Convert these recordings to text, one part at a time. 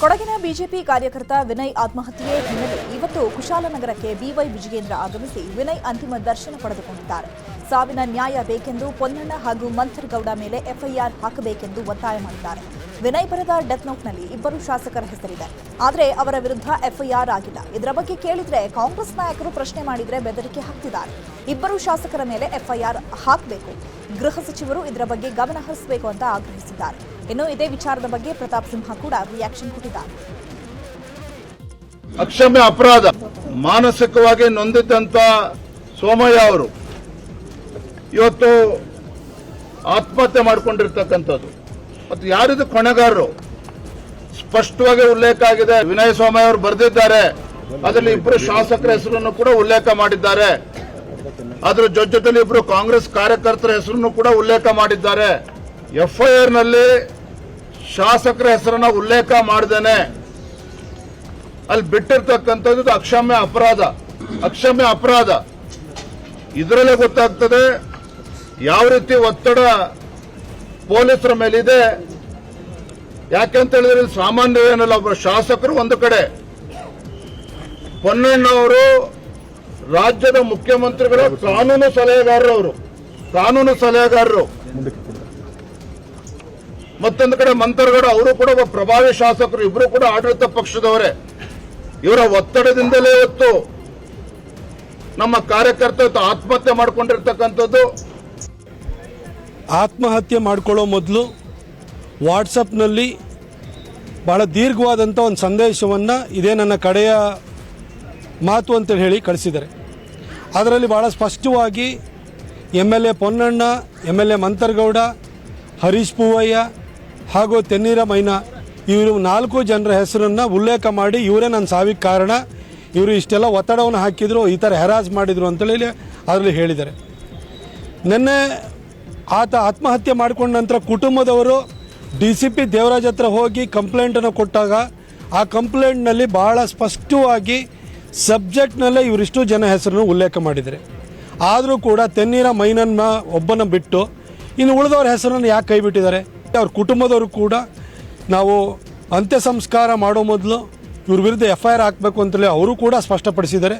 ಕೊಡಗಿನ ಬಿಜೆಪಿ ಕಾರ್ಯಕರ್ತ ವಿನಯ್ ಆತ್ಮಹತ್ಯೆ ಹಿನ್ನೆಲೆ ಇವತ್ತು ಕುಶಾಲನಗರಕ್ಕೆ ಬಿವೈ ವಿಜಯೇಂದ್ರ ಆಗಮಿಸಿ ವಿನಯ್ ಅಂತಿಮ ದರ್ಶನ ಪಡೆದುಕೊಂಡಿದ್ದಾರೆ. ಸಾವಿನ ನ್ಯಾಯ ಬೇಕೆಂದು ಪೊನ್ನಣ್ಣ ಹಾಗೂ ಮಂಥರ್ಗೌಡ ಮೇಲೆ ಎಫ್ಐಆರ್ ಹಾಕಬೇಕೆಂದು ಒತ್ತಾಯ ಮಾಡಿದ್ದಾರೆ. ವಿನಯ್ ಬರೆದ ಡೆತ್ ನೋಟ್ನಲ್ಲಿ ಇಬ್ಬರು ಶಾಸಕರ ಹೆಸರಿದೆ. ಆದರೆ ಅವರ ವಿರುದ್ಧ ಎಫ್ಐಆರ್ ಆಗಿಲ್ಲ. ಇದರ ಬಗ್ಗೆ ಕೇಳಿದ್ರೆ ಕಾಂಗ್ರೆಸ್ ನಾಯಕರು ಪ್ರಶ್ನೆ ಮಾಡಿದ್ರೆ ಬೆದರಿಕೆ ಹಾಕ್ತಿದ್ದಾರೆ. ಇಬ್ಬರು ಶಾಸಕರ ಮೇಲೆ ಎಫ್ಐಆರ್ ಹಾಕಬೇಕು. ಗೃಹ ಸಚಿವರು ಇದರ ಬಗ್ಗೆ ಗಮನ ಹರಿಸಬೇಕು ಅಂತ ಆಗ್ರಹಿಸಿದ್ದಾರೆ. ಇನ್ನು ಇದೇ ವಿಚಾರದ ಬಗ್ಗೆ ಪ್ರತಾಪ್ ಸಿಂಹ ಕೂಡ ರಿಯಾಕ್ಷನ್ ಕೊಟ್ಟಿದ್ದಾರೆ. ಅಕ್ಷಮ್ಯ ಅಪರಾಧ. ಮಾನಸಿಕವಾಗಿ ನೊಂದಿದ್ದಂತ ಸೋಮಯ್ಯ ಅವರು ಇವತ್ತು ಆತ್ಮಹತ್ಯೆ ಮಾಡಿಕೊಂಡಿರ್ತಕ್ಕಂಥದ್ದು. ಮತ್ತು ಯಾರಿದು ಕೊನೆಗಾರರು? ಸ್ಪಷ್ಟವಾಗಿ ಉಲ್ಲೇಖ ಆಗಿದೆ. ವಿನಯ್ ಸೋಮಯ್ಯ ಅವರು ಬರೆದಿದ್ದಾರೆ. ಅದರಲ್ಲಿ ಇಬ್ಬರು ಶಾಸಕರ ಹೆಸರನ್ನು ಕೂಡ ಉಲ್ಲೇಖ ಮಾಡಿದ್ದಾರೆ. ಅದರ ಜೊತೆ ಇಬ್ಬರು ಕಾಂಗ್ರೆಸ್ ಕಾರ್ಯಕರ್ತರ ಹೆಸರನ್ನು ಕೂಡ ಉಲ್ಲೇಖ ಮಾಡಿದ್ದಾರೆ. ಎಫ್ಐಆರ್ನಲ್ಲಿ ಶಾಸಕರ ಹೆಸರನ್ನ ಉಲ್ಲೇಖ ಮಾಡ್ದೇನೆ. ಅಲ್ಲಿ ಬಿಟ್ಟಿರ್ತಕ್ಕಂಥದ್ದು ಅಕ್ಷಮ್ಯ ಅಪರಾಧ. ಅಕ್ಷಮ್ಯ ಅಪರಾಧ. ಇದರಲ್ಲೇ ಗೊತ್ತಾಗ್ತದೆ ಯಾವ ರೀತಿ ಒತ್ತಡ ಪೊಲೀಸರ ಮೇಲಿದೆ. ಯಾಕೆಂತ ಹೇಳಿದ್ರೆ ಸಾಮಾನ್ಯವೇನಲ್ಲ ಒಬ್ಬ ಶಾಸಕರು ಒಂದು ಕಡೆ. ಪೊನ್ನಣ್ಣವರು ರಾಜ್ಯದ ಮುಖ್ಯಮಂತ್ರಿಗಳ ಕಾನೂನು ಸಲಹೆಗಾರರು ಅವರು ಕಾನೂನು ಸಲಹೆಗಾರರು. ಮತ್ತೊಂದು ಕಡೆ ಮಂತರಗೌಡ ಅವರು ಕೂಡ ಒಬ್ಬ ಪ್ರಭಾವಿ ಶಾಸಕರು, ಇಬ್ರು ಕೂಡ ಆಡಳಿತ ಪಕ್ಷದವರೇ. ಇವರ ಒತ್ತಡದಿಂದಲೇ ಇವತ್ತು ನಮ್ಮ ಕಾರ್ಯಕರ್ತ ಆತ್ಮಹತ್ಯೆ ಮಾಡಿಕೊಂಡಿರ್ತಕ್ಕಂಥದ್ದು. ಆತ್ಮಹತ್ಯೆ ಮಾಡ್ಕೊಳ್ಳೋ ಮೊದಲು ವಾಟ್ಸಪ್ನಲ್ಲಿ ಭಾಳ ದೀರ್ಘವಾದಂಥ ಒಂದು ಸಂದೇಶವನ್ನು ಇದೇ ನನ್ನ ಕಡೆಯ ಮಾತು ಅಂತೇಳಿ ಹೇಳಿ ಕಳಿಸಿದ್ದಾರೆ. ಅದರಲ್ಲಿ ಭಾಳ ಸ್ಪಷ್ಟವಾಗಿ M L A Ponnanna M L A Mantar Gowda, Harish Poovaiah ಹಾಗೂ ತೆನ್ನೀರ ಮೈನಾ. ಇವರು ನಾಲ್ಕು ಜನರ ಹೆಸರನ್ನು ಉಲ್ಲೇಖ ಮಾಡಿ ಇವರೇ ನನ್ನ ಸಾವಿಗೆ ಕಾರಣ. ಇವರು ಇಷ್ಟೆಲ್ಲ ಒತ್ತಡವನ್ನು ಹಾಕಿದ್ರು, ಈ ಥರ ಹೆರಾಸ್ ಮಾಡಿದರು ಅಂತೇಳಿ ಅದರಲ್ಲಿ ಹೇಳಿದ್ದಾರೆ. ನಿನ್ನೆ ಆತ ಆತ್ಮಹತ್ಯೆ ಮಾಡಿಕೊಂಡ ನಂತರ ಕುಟುಂಬದವರು ಡಿ ಸಿ ಪಿ ದೇವರಾಜ್ ಹತ್ರ ಹೋಗಿ ಕಂಪ್ಲೇಂಟನ್ನು ಕೊಟ್ಟಾಗ ಆ ಕಂಪ್ಲೇಂಟ್ನಲ್ಲಿ ಭಾಳ ಸ್ಪಷ್ಟವಾಗಿ ಸಬ್ಜೆಕ್ಟ್ನಲ್ಲೇ ಇವರಿಷ್ಟು ಜನ ಹೆಸರನ್ನು ಉಲ್ಲೇಖ ಮಾಡಿದ್ದಾರೆ. ಆದರೂ ಕೂಡ ತೆನ್ನೀರ ಮೈನನ್ನ ಒಬ್ಬನ ಬಿಟ್ಟು ಇನ್ನು ಉಳಿದವ್ರ ಹೆಸರನ್ನು ಯಾಕೆ ಕೈ ಬಿಟ್ಟಿದ್ದಾರೆ ಅವ್ರ ಕುಟುಂಬದವರು ಕೂಡ ನಾವು ಅಂತ್ಯ ಸಂಸ್ಕಾರ ಮಾಡೋ ಮೊದಲು ಇವ್ರ ವಿರುದ್ಧ ಎಫ್ ಐ ಆರ್ ಹಾಕಬೇಕು ಅಂತೇಳಿ ಅವರು ಕೂಡ ಸ್ಪಷ್ಟಪಡಿಸಿದ್ದಾರೆ.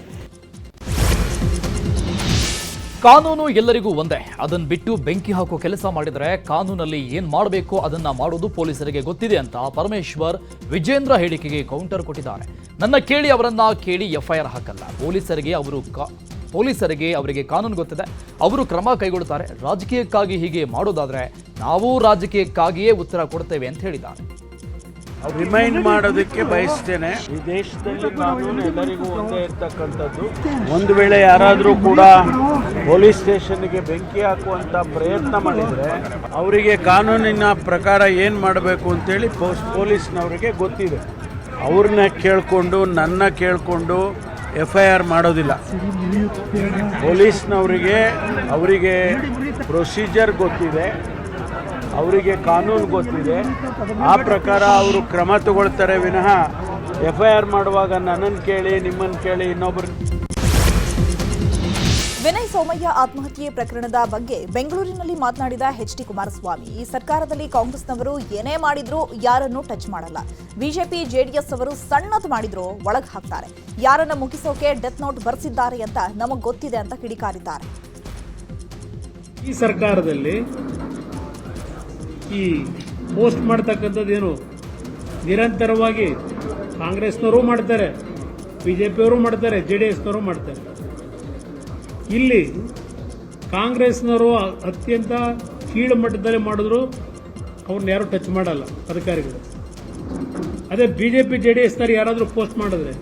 ಕಾನೂನು ಎಲ್ಲರಿಗೂ ಒಂದೇ. ಅದನ್ನ ಬಿಟ್ಟು ಬೆಂಕಿ ಹಾಕೋ ಕೆಲಸ ಮಾಡಿದರೆ ಕಾನೂನಲ್ಲಿ ಏನ್ ಮಾಡಬೇಕು ಅದನ್ನ ಮಾಡೋದು ಪೊಲೀಸರಿಗೆ ಗೊತ್ತಿದೆ ಅಂತ ಪರಮೇಶ್ವರ್ ವಿಜೇಂದ್ರ ಹೇಳಿಕೆಗೆ ಕೌಂಟರ್ ಕೊಟ್ಟಿದ್ದಾರೆ. ನನ್ನ ಕೇಳಿ ಅವರನ್ನ ಕೇಳಿ ಎಫ್ಐಆರ್ ಹಾಕಲ್ಲ. ಪೊಲೀಸರಿಗೆ ಅವರು ಪೊಲೀಸರಿಗೆ ಅವರಿಗೆ ಕಾನೂನು ಗೊತ್ತಿದೆ. ಅವರು ಕ್ರಮ ಕೈಗೊಳ್ಳುತ್ತಾರೆ. ರಾಜಕೀಯಕ್ಕಾಗಿ ಹೀಗೆ ಮಾಡೋದಾದ್ರೆ ನಾವು ರಾಜಕೀಯಕ್ಕಾಗಿಯೇ ಉತ್ತರ ಕೊಡ್ತೇವೆ ಅಂತ ಹೇಳಿದ್ದಾರೆ. ರಿಮೈಂಡ್ ಮಾಡೋದಕ್ಕೆ ಬಯಸ್ತೇನೆ. ಈ ದೇಶದಲ್ಲಿ ಕಾನೂನು ಎಲ್ಲರಿಗೂ ಒಂದೇ ಇರ್ತಕ್ಕಂಥದ್ದು. ಒಂದು ವೇಳೆ ಯಾರಾದರೂ ಕೂಡ ಪೊಲೀಸ್ ಸ್ಟೇಷನ್ಗೆ ಬೆಂಕಿ ಹಾಕುವಂಥ ಪ್ರಯತ್ನ ಮಾಡಿದರೆ ಅವರಿಗೆ ಕಾನೂನಿನ ಪ್ರಕಾರ ಏನು ಮಾಡಬೇಕು ಅಂತೇಳಿ ಪೋಸ್ ಪೊಲೀಸ್ನವರಿಗೆ ಗೊತ್ತಿದೆ. ಅವ್ರನ್ನ ಕೇಳಿಕೊಂಡು, ನನ್ನ ಕೇಳಿಕೊಂಡು ಎಫ್ ಐ ಆರ್ ಮಾಡೋದಿಲ್ಲ. ಪೊಲೀಸ್ನವರಿಗೆ, ಅವರಿಗೆ ಪ್ರೊಸೀಜರ್ ಗೊತ್ತಿದೆ, ಅವರಿಗೆ ಕಾನೂನು ಗೊತ್ತಿದೆ. ಆ ಪ್ರಕಾರ ಅವರು ಕ್ರಮ ತಗೊಳ್ತಾರೆ ವಿನಃ ಎಫ್ ಐ ಆರ್ ಮಾಡುವಾಗ ನನ್ನನ್ನು ಕೇಳಿ, ನಿಮ್ಮನ್ನು ಕೇಳಿ ಇನ್ನೊಬ್ಬರು ವಿನಯ್ ಸೋಮಯ್ಯ ಆತ್ಮಹತ್ಯೆ ಪ್ರಕರಣದ ಬಗ್ಗೆ ಬೆಂಗಳೂರಿನಲ್ಲಿ ಮಾತನಾಡಿದ ಎಚ್ ಡಿ ಕುಮಾರಸ್ವಾಮಿ. ಈ ಸರ್ಕಾರದಲ್ಲಿ ಕಾಂಗ್ರೆಸ್ನವರು ಏನೇ ಮಾಡಿದ್ರು ಯಾರನ್ನೂ ಟಚ್ ಮಾಡಲ್ಲ. ಬಿಜೆಪಿ, ಜೆಡಿಎಸ್ ಅವರು ಸಣ್ಣದು ಮಾಡಿದ್ರು ಒಳಗೆ ಹಾಕ್ತಾರೆ. ಯಾರನ್ನ ಮುಗಿಸೋಕೆ ಡೆತ್ ನೋಟ್ ಬರೆಸಿದ್ದಾರೆ ಅಂತ ನಮಗ್ ಗೊತ್ತಿದೆ ಅಂತ ಕಿಡಿಕಾರಿದ್ದಾರೆ. ಈ ಸರ್ಕಾರದಲ್ಲಿ ಈ ಪೋಸ್ಟ್ ಏನು? ನಿರಂತರವಾಗಿ ಕಾಂಗ್ರೆಸ್ನವರು ಮಾಡ್ತಾರೆ, ಬಿಜೆಪಿಯವರು ಮಾಡ್ತಾರೆ ಜೆ ಡಿ ಎಸ್ನವರು ಮಾಡ್ತಾರೆ. ಇಲ್ಲಿ ಕಾಂಗ್ರೆಸ್ನವರು ಅತ್ಯಂತ ಕೀಳು ಮಟ್ಟದಲ್ಲಿ ಮಾಡಿದ್ರು ಅವ್ರನ್ನ ಯಾರು ಟಚ್ ಮಾಡಲ್ಲ ಅಧಿಕಾರಿಗಳು. ಅದೇ B J P J D ಎಸ್ನವ್ರು ಯಾರಾದರೂ ಪೋಸ್ಟ್ ಮಾಡಿದ್ರೆ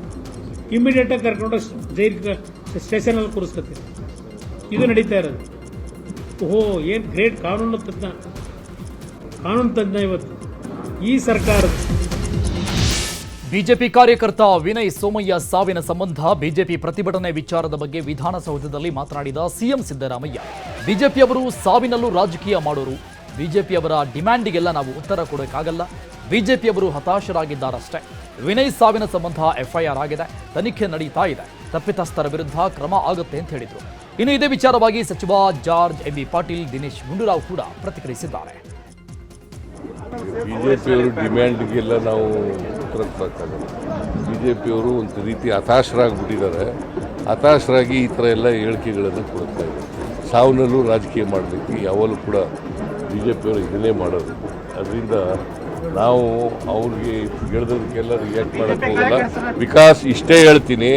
ಇಮಿಡಿಯೇಟಾಗಿ ಕರ್ಕೊಂಡು ಜೈಲ್ ಸ್ಟೇಷನಲ್ಲಿ ಕೂರಿಸ್ಕೊತೀವಿ. ಇದು ನಡೀತಾ ಇರೋದು. ಓಹೋ, ಏನು ಗ್ರೇಟ್ ಕಾನೂನು ತಜ್ಞ ಕಾನೂನು ತಜ್ಞ ಇವತ್ತು. ಈ ಸರ್ಕಾರ ಬಿಜೆಪಿ ಕಾರ್ಯಕರ್ತ ವಿನಯ್ ಸೋಮಯ್ಯ ಸಾವಿನ ಸಂಬಂಧ ಬಿಜೆಪಿ ಪ್ರತಿಭಟನೆ ವಿಚಾರದ ಬಗ್ಗೆ ವಿಧಾನಸೌಧದಲ್ಲಿ ಮಾತನಾಡಿದ ಸಿಎಂ ಸಿದ್ದರಾಮಯ್ಯ. ಬಿಜೆಪಿಯವರು ಸಾವಿನಲ್ಲೂ ರಾಜಕೀಯ ಮಾಡೋರು. ಬಿಜೆಪಿಯವರ ಡಿಮ್ಯಾಂಡಿಗೆಲ್ಲ ನಾವು ಉತ್ತರ ಕೊಡೋಕ್ಕಾಗಲ್ಲ. ಬಿಜೆಪಿಯವರು ಹತಾಶರಾಗಿದ್ದಾರಷ್ಟೇ. ವಿನಯ್ ಸಾವಿನ ಸಂಬಂಧ ಎಫ್ಐಆರ್ ಆಗಿದೆ. ತನಿಖೆ ನಡೀತಾ ಇದೆ. ತಪ್ಪಿತಸ್ಥರ ವಿರುದ್ಧ ಕ್ರಮ ಆಗುತ್ತೆ ಅಂತ ಹೇಳಿದರು. ಇನ್ನು ಇದೇ ವಿಚಾರವಾಗಿ ಸಚಿವ George M. B Patil, Dinesh Gundu Rao ಕೂಡ ಪ್ರತಿಕ್ರಿಯಿಸಿದ್ದಾರೆ. ಬಿಜೆಪಿಯವರು ಡಿಮ್ಯಾಂಡ್ಗೆಲ್ಲ ನಾವು ಉತ್ತರ ಕೊಡೋಕ್ಕಾಗಲ್ಲ ಬಿ ಜೆ ಪಿಯವರು ಒಂದು ರೀತಿ ಹತಾಶರಾಗ್ಬಿಟ್ಟಿದ್ದಾರೆ. ಹತಾಶರಾಗಿ ಈ ಥರ ಎಲ್ಲ ಹೇಳಿಕೆಗಳನ್ನು ಕೊಡ್ತಾ ಇದ್ದಾರೆ. ಸಾವಿನಲ್ಲೂ ರಾಜಕೀಯ ಮಾಡಬೇಕು, ಯಾವಾಗಲೂ ಕೂಡ ಬಿ ಜೆ ಪಿಯವರು ಇದನ್ನೇ ಮಾಡೋದು. ಅದರಿಂದ ನಾವು ಅವ್ರಿಗೆ ಹೇಳಿದದಕ್ಕೆಲ್ಲ ರಿಯಾಕ್ಟ್ ಮಾಡೋಕ್ಕೆ ಹೋಗಲ್ಲ. ಬಿಕಾಸ್ ಇಷ್ಟೇ ಹೇಳ್ತೀನಿ.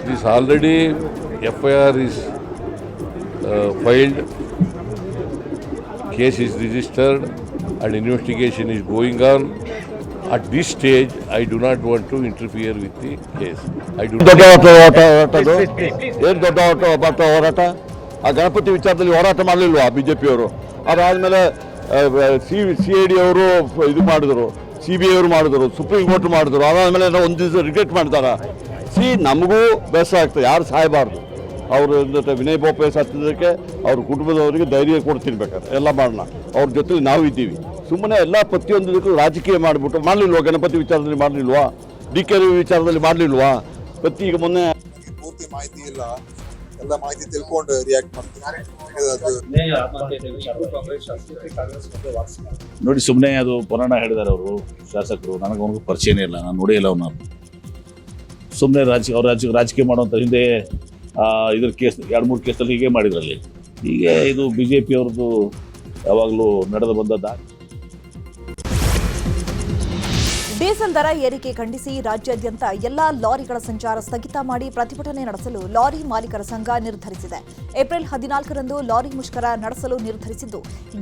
It is already F I R is filed case is registered and investigation is going on. At this stage I do not want to interfere with the case I do ದೊಡ್ಡ not. ಹೋರಾಟ ಹೋರಾಟದು ಏನು ದೊಡ್ಡ ಹೋರಾಟ ಹೋರಾಟ? ಆ ಗಣಪತಿ ವಿಚಾರದಲ್ಲಿ ಹೋರಾಟ ಮಾಡಲಿಲ್ವಾ B J ಪಿಯವರು ಅದಾದಮೇಲೆ ಸಿ ಸಿ ಐ ಡಿ ಅವರು ಇದು ಮಾಡಿದ್ರು ಸಿ ಬಿ ಐ ಅವರು ಮಾಡಿದ್ರು ಸುಪ್ರೀಂ ಕೋರ್ಟ್ ಮಾಡಿದ್ರು ಅದಾದಮೇಲೆ ಒಂದು ದಿವಸ ರಿಗ್ರೆಟ್ ಮಾಡ್ತಾರೆ? ಸಿ ನಮಗೂ ಬೇಸರ ಆಗ್ತದೆ ಯಾರು ಸಾಯಬಾರ್ದು? ಅವ್ರ ಜೊತೆ ವಿನಯ್ ಬೋಪೆ ಸತ್ತಿದ್ದಕ್ಕೆ ಅವ್ರ ಕುಟುಂಬದವರಿಗೆ ಧೈರ್ಯ ಕೊಡ್ತಿರ್ಬೇಕಾದ್ರೆ ಎಲ್ಲ ಮಾಡೋಣ. ಅವ್ರ ಜೊತೆ ನಾವು ಇದ್ದೀವಿ ಸುಮ್ಮನೆ ಎಲ್ಲ ಪ್ರತಿಯೊಂದಕ್ಕೂ ರಾಜಕೀಯ ಮಾಡಿಬಿಟ್ಟು ಮಾಡಲಿಲ್ವಾ? ಗಣಪತಿ ವಿಚಾರದಲ್ಲಿ ಮಾಡಲಿಲ್ವಾ? ಡಿ ಕೆ ವಿಚಾರದಲ್ಲಿ ಮಾಡಲಿಲ್ವಾ? ಪ್ರತಿ ಈಗ ಮೊನ್ನೆ ಪೂರ್ತಿ ಮಾಹಿತಿ ಇಲ್ಲ. ಎಲ್ಲ ಮಾಹಿತಿ ತಿಳ್ಕೊಂಡು ರಿಯಾಕ್ಟ್ ಮಾಡ್ತೀನಿ. ಅದು ನೋಡಿ ಸುಮ್ಮನೆ ಅದು ಪುರಾಣ ಹೇಳಿದಾರೆ ಅವರು ಶಾಸಕರು. ನನಗೆ ಅವನಿಗೆ ಪರಿಚಯನೇ ಇಲ್ಲ ನಾನು ನೋಡೇ ಇಲ್ಲ ಅವನ ಸುಮ್ಮನೆ ರಾಜ ಅವ್ರ ರಾಜ ರಾಜಕೀಯ ಮಾಡುವಂಥ ಹಿಂದೆ ಆ, ಇದ್ರ ಕೇಸ್ ಎರಡು ಮೂರು ಕೇಸಲ್ಲಿ ಹೀಗೆ ಮಾಡಿದ್ರಲ್ಲಿ. ಹೀಗೆ ಇದು ಬಿ ಜೆ ಪಿ ಅವ್ರದ್ದು ಯಾವಾಗಲೂ ನಡೆದು ಬಂದ ಡೀಸೆಲ್ ದರ ಏರಿಕೆ ಖಂಡಿಸಿ ರಾಜ್ಯಾದ್ಯಂತ ಎಲ್ಲಾ ಲಾರಿಗಳ ಸಂಚಾರ ಸ್ಥಗಿತ ಮಾಡಿ ಪ್ರತಿಭಟನೆ ನಡೆಸಲು ಲಾರಿ ಮಾಲೀಕರ ಸಂಘ ನಿರ್ಧರಿಸಿದೆ. ಏಪ್ರಿಲ್ ಹದಿನಾಲ್ಕರಂದು ಲಾರಿ ಮುಷ್ಕರ ನಡೆಸಲು ನಿರ್ಧರಿಸಿದ್ದು,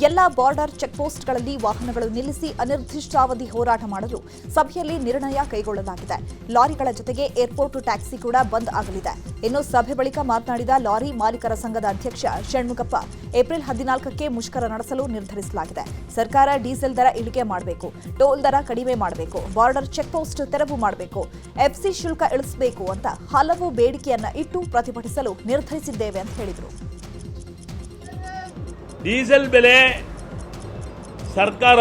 ಎಲ್ಲಾ ಬಾರ್ಡರ್ ಚೆಕ್ಪೋಸ್ಟ್ಗಳಲ್ಲಿ ವಾಹನಗಳು ನಿಲ್ಲಿಸಿ ಅನಿರ್ದಿಷ್ಟಾವಧಿ ಹೋರಾಟ ಮಾಡಲು ಸಭೆಯಲ್ಲಿ ನಿರ್ಣಯ ಕೈಗೊಳ್ಳಲಾಗಿದೆ. ಲಾರಿಗಳ ಜೊತೆಗೆ ಏರ್ಪೋರ್ಟ್ ಟ್ಯಾಕ್ಸಿ ಕೂಡ ಬಂದ್ ಆಗಲಿದೆ. ಇನ್ನು ಸಭೆ ಬಳಿಕ ಮಾತನಾಡಿದ ಲಾರಿ ಮಾಲೀಕರ ಸಂಘದ ಅಧ್ಯಕ್ಷ ಷಣ್ಮುಖಪ್ಪ, ಏಪ್ರಿಲ್ ಹದಿನಾಲ್ಕಕ್ಕೆ ಮುಷ್ಕರ ನಡೆಸಲು ನಿರ್ಧರಿಸಲಾಗಿದೆ. ಸರ್ಕಾರ ಡೀಸೆಲ್ ದರ ಇಳಿಕೆ ಮಾಡಬೇಕು, ಟೋಲ್ ದರ ಕಡಿಮೆ ಮಾಡಬೇಕು. ಬಾರ್ಡರ್ ಚೆಕ್ಪೋಸ್ಟ್ ತೆರವು ಮಾಡಬೇಕು. ಎಫ್ಸಿ ಶುಲ್ಕ ಇಳಿಸಬೇಕು ಅಂತ ಹಲವು ಬೇಡಿಕೆಯನ್ನ ಇಟ್ಟು ಪ್ರತಿಭಟಿಸಲು ನಿರ್ಧರಿಸಿದ್ದೇವೆ ಅಂತ ಹೇಳಿದರು. ಡೀಸೆಲ್ ಬೆಲೆ ಸರ್ಕಾರ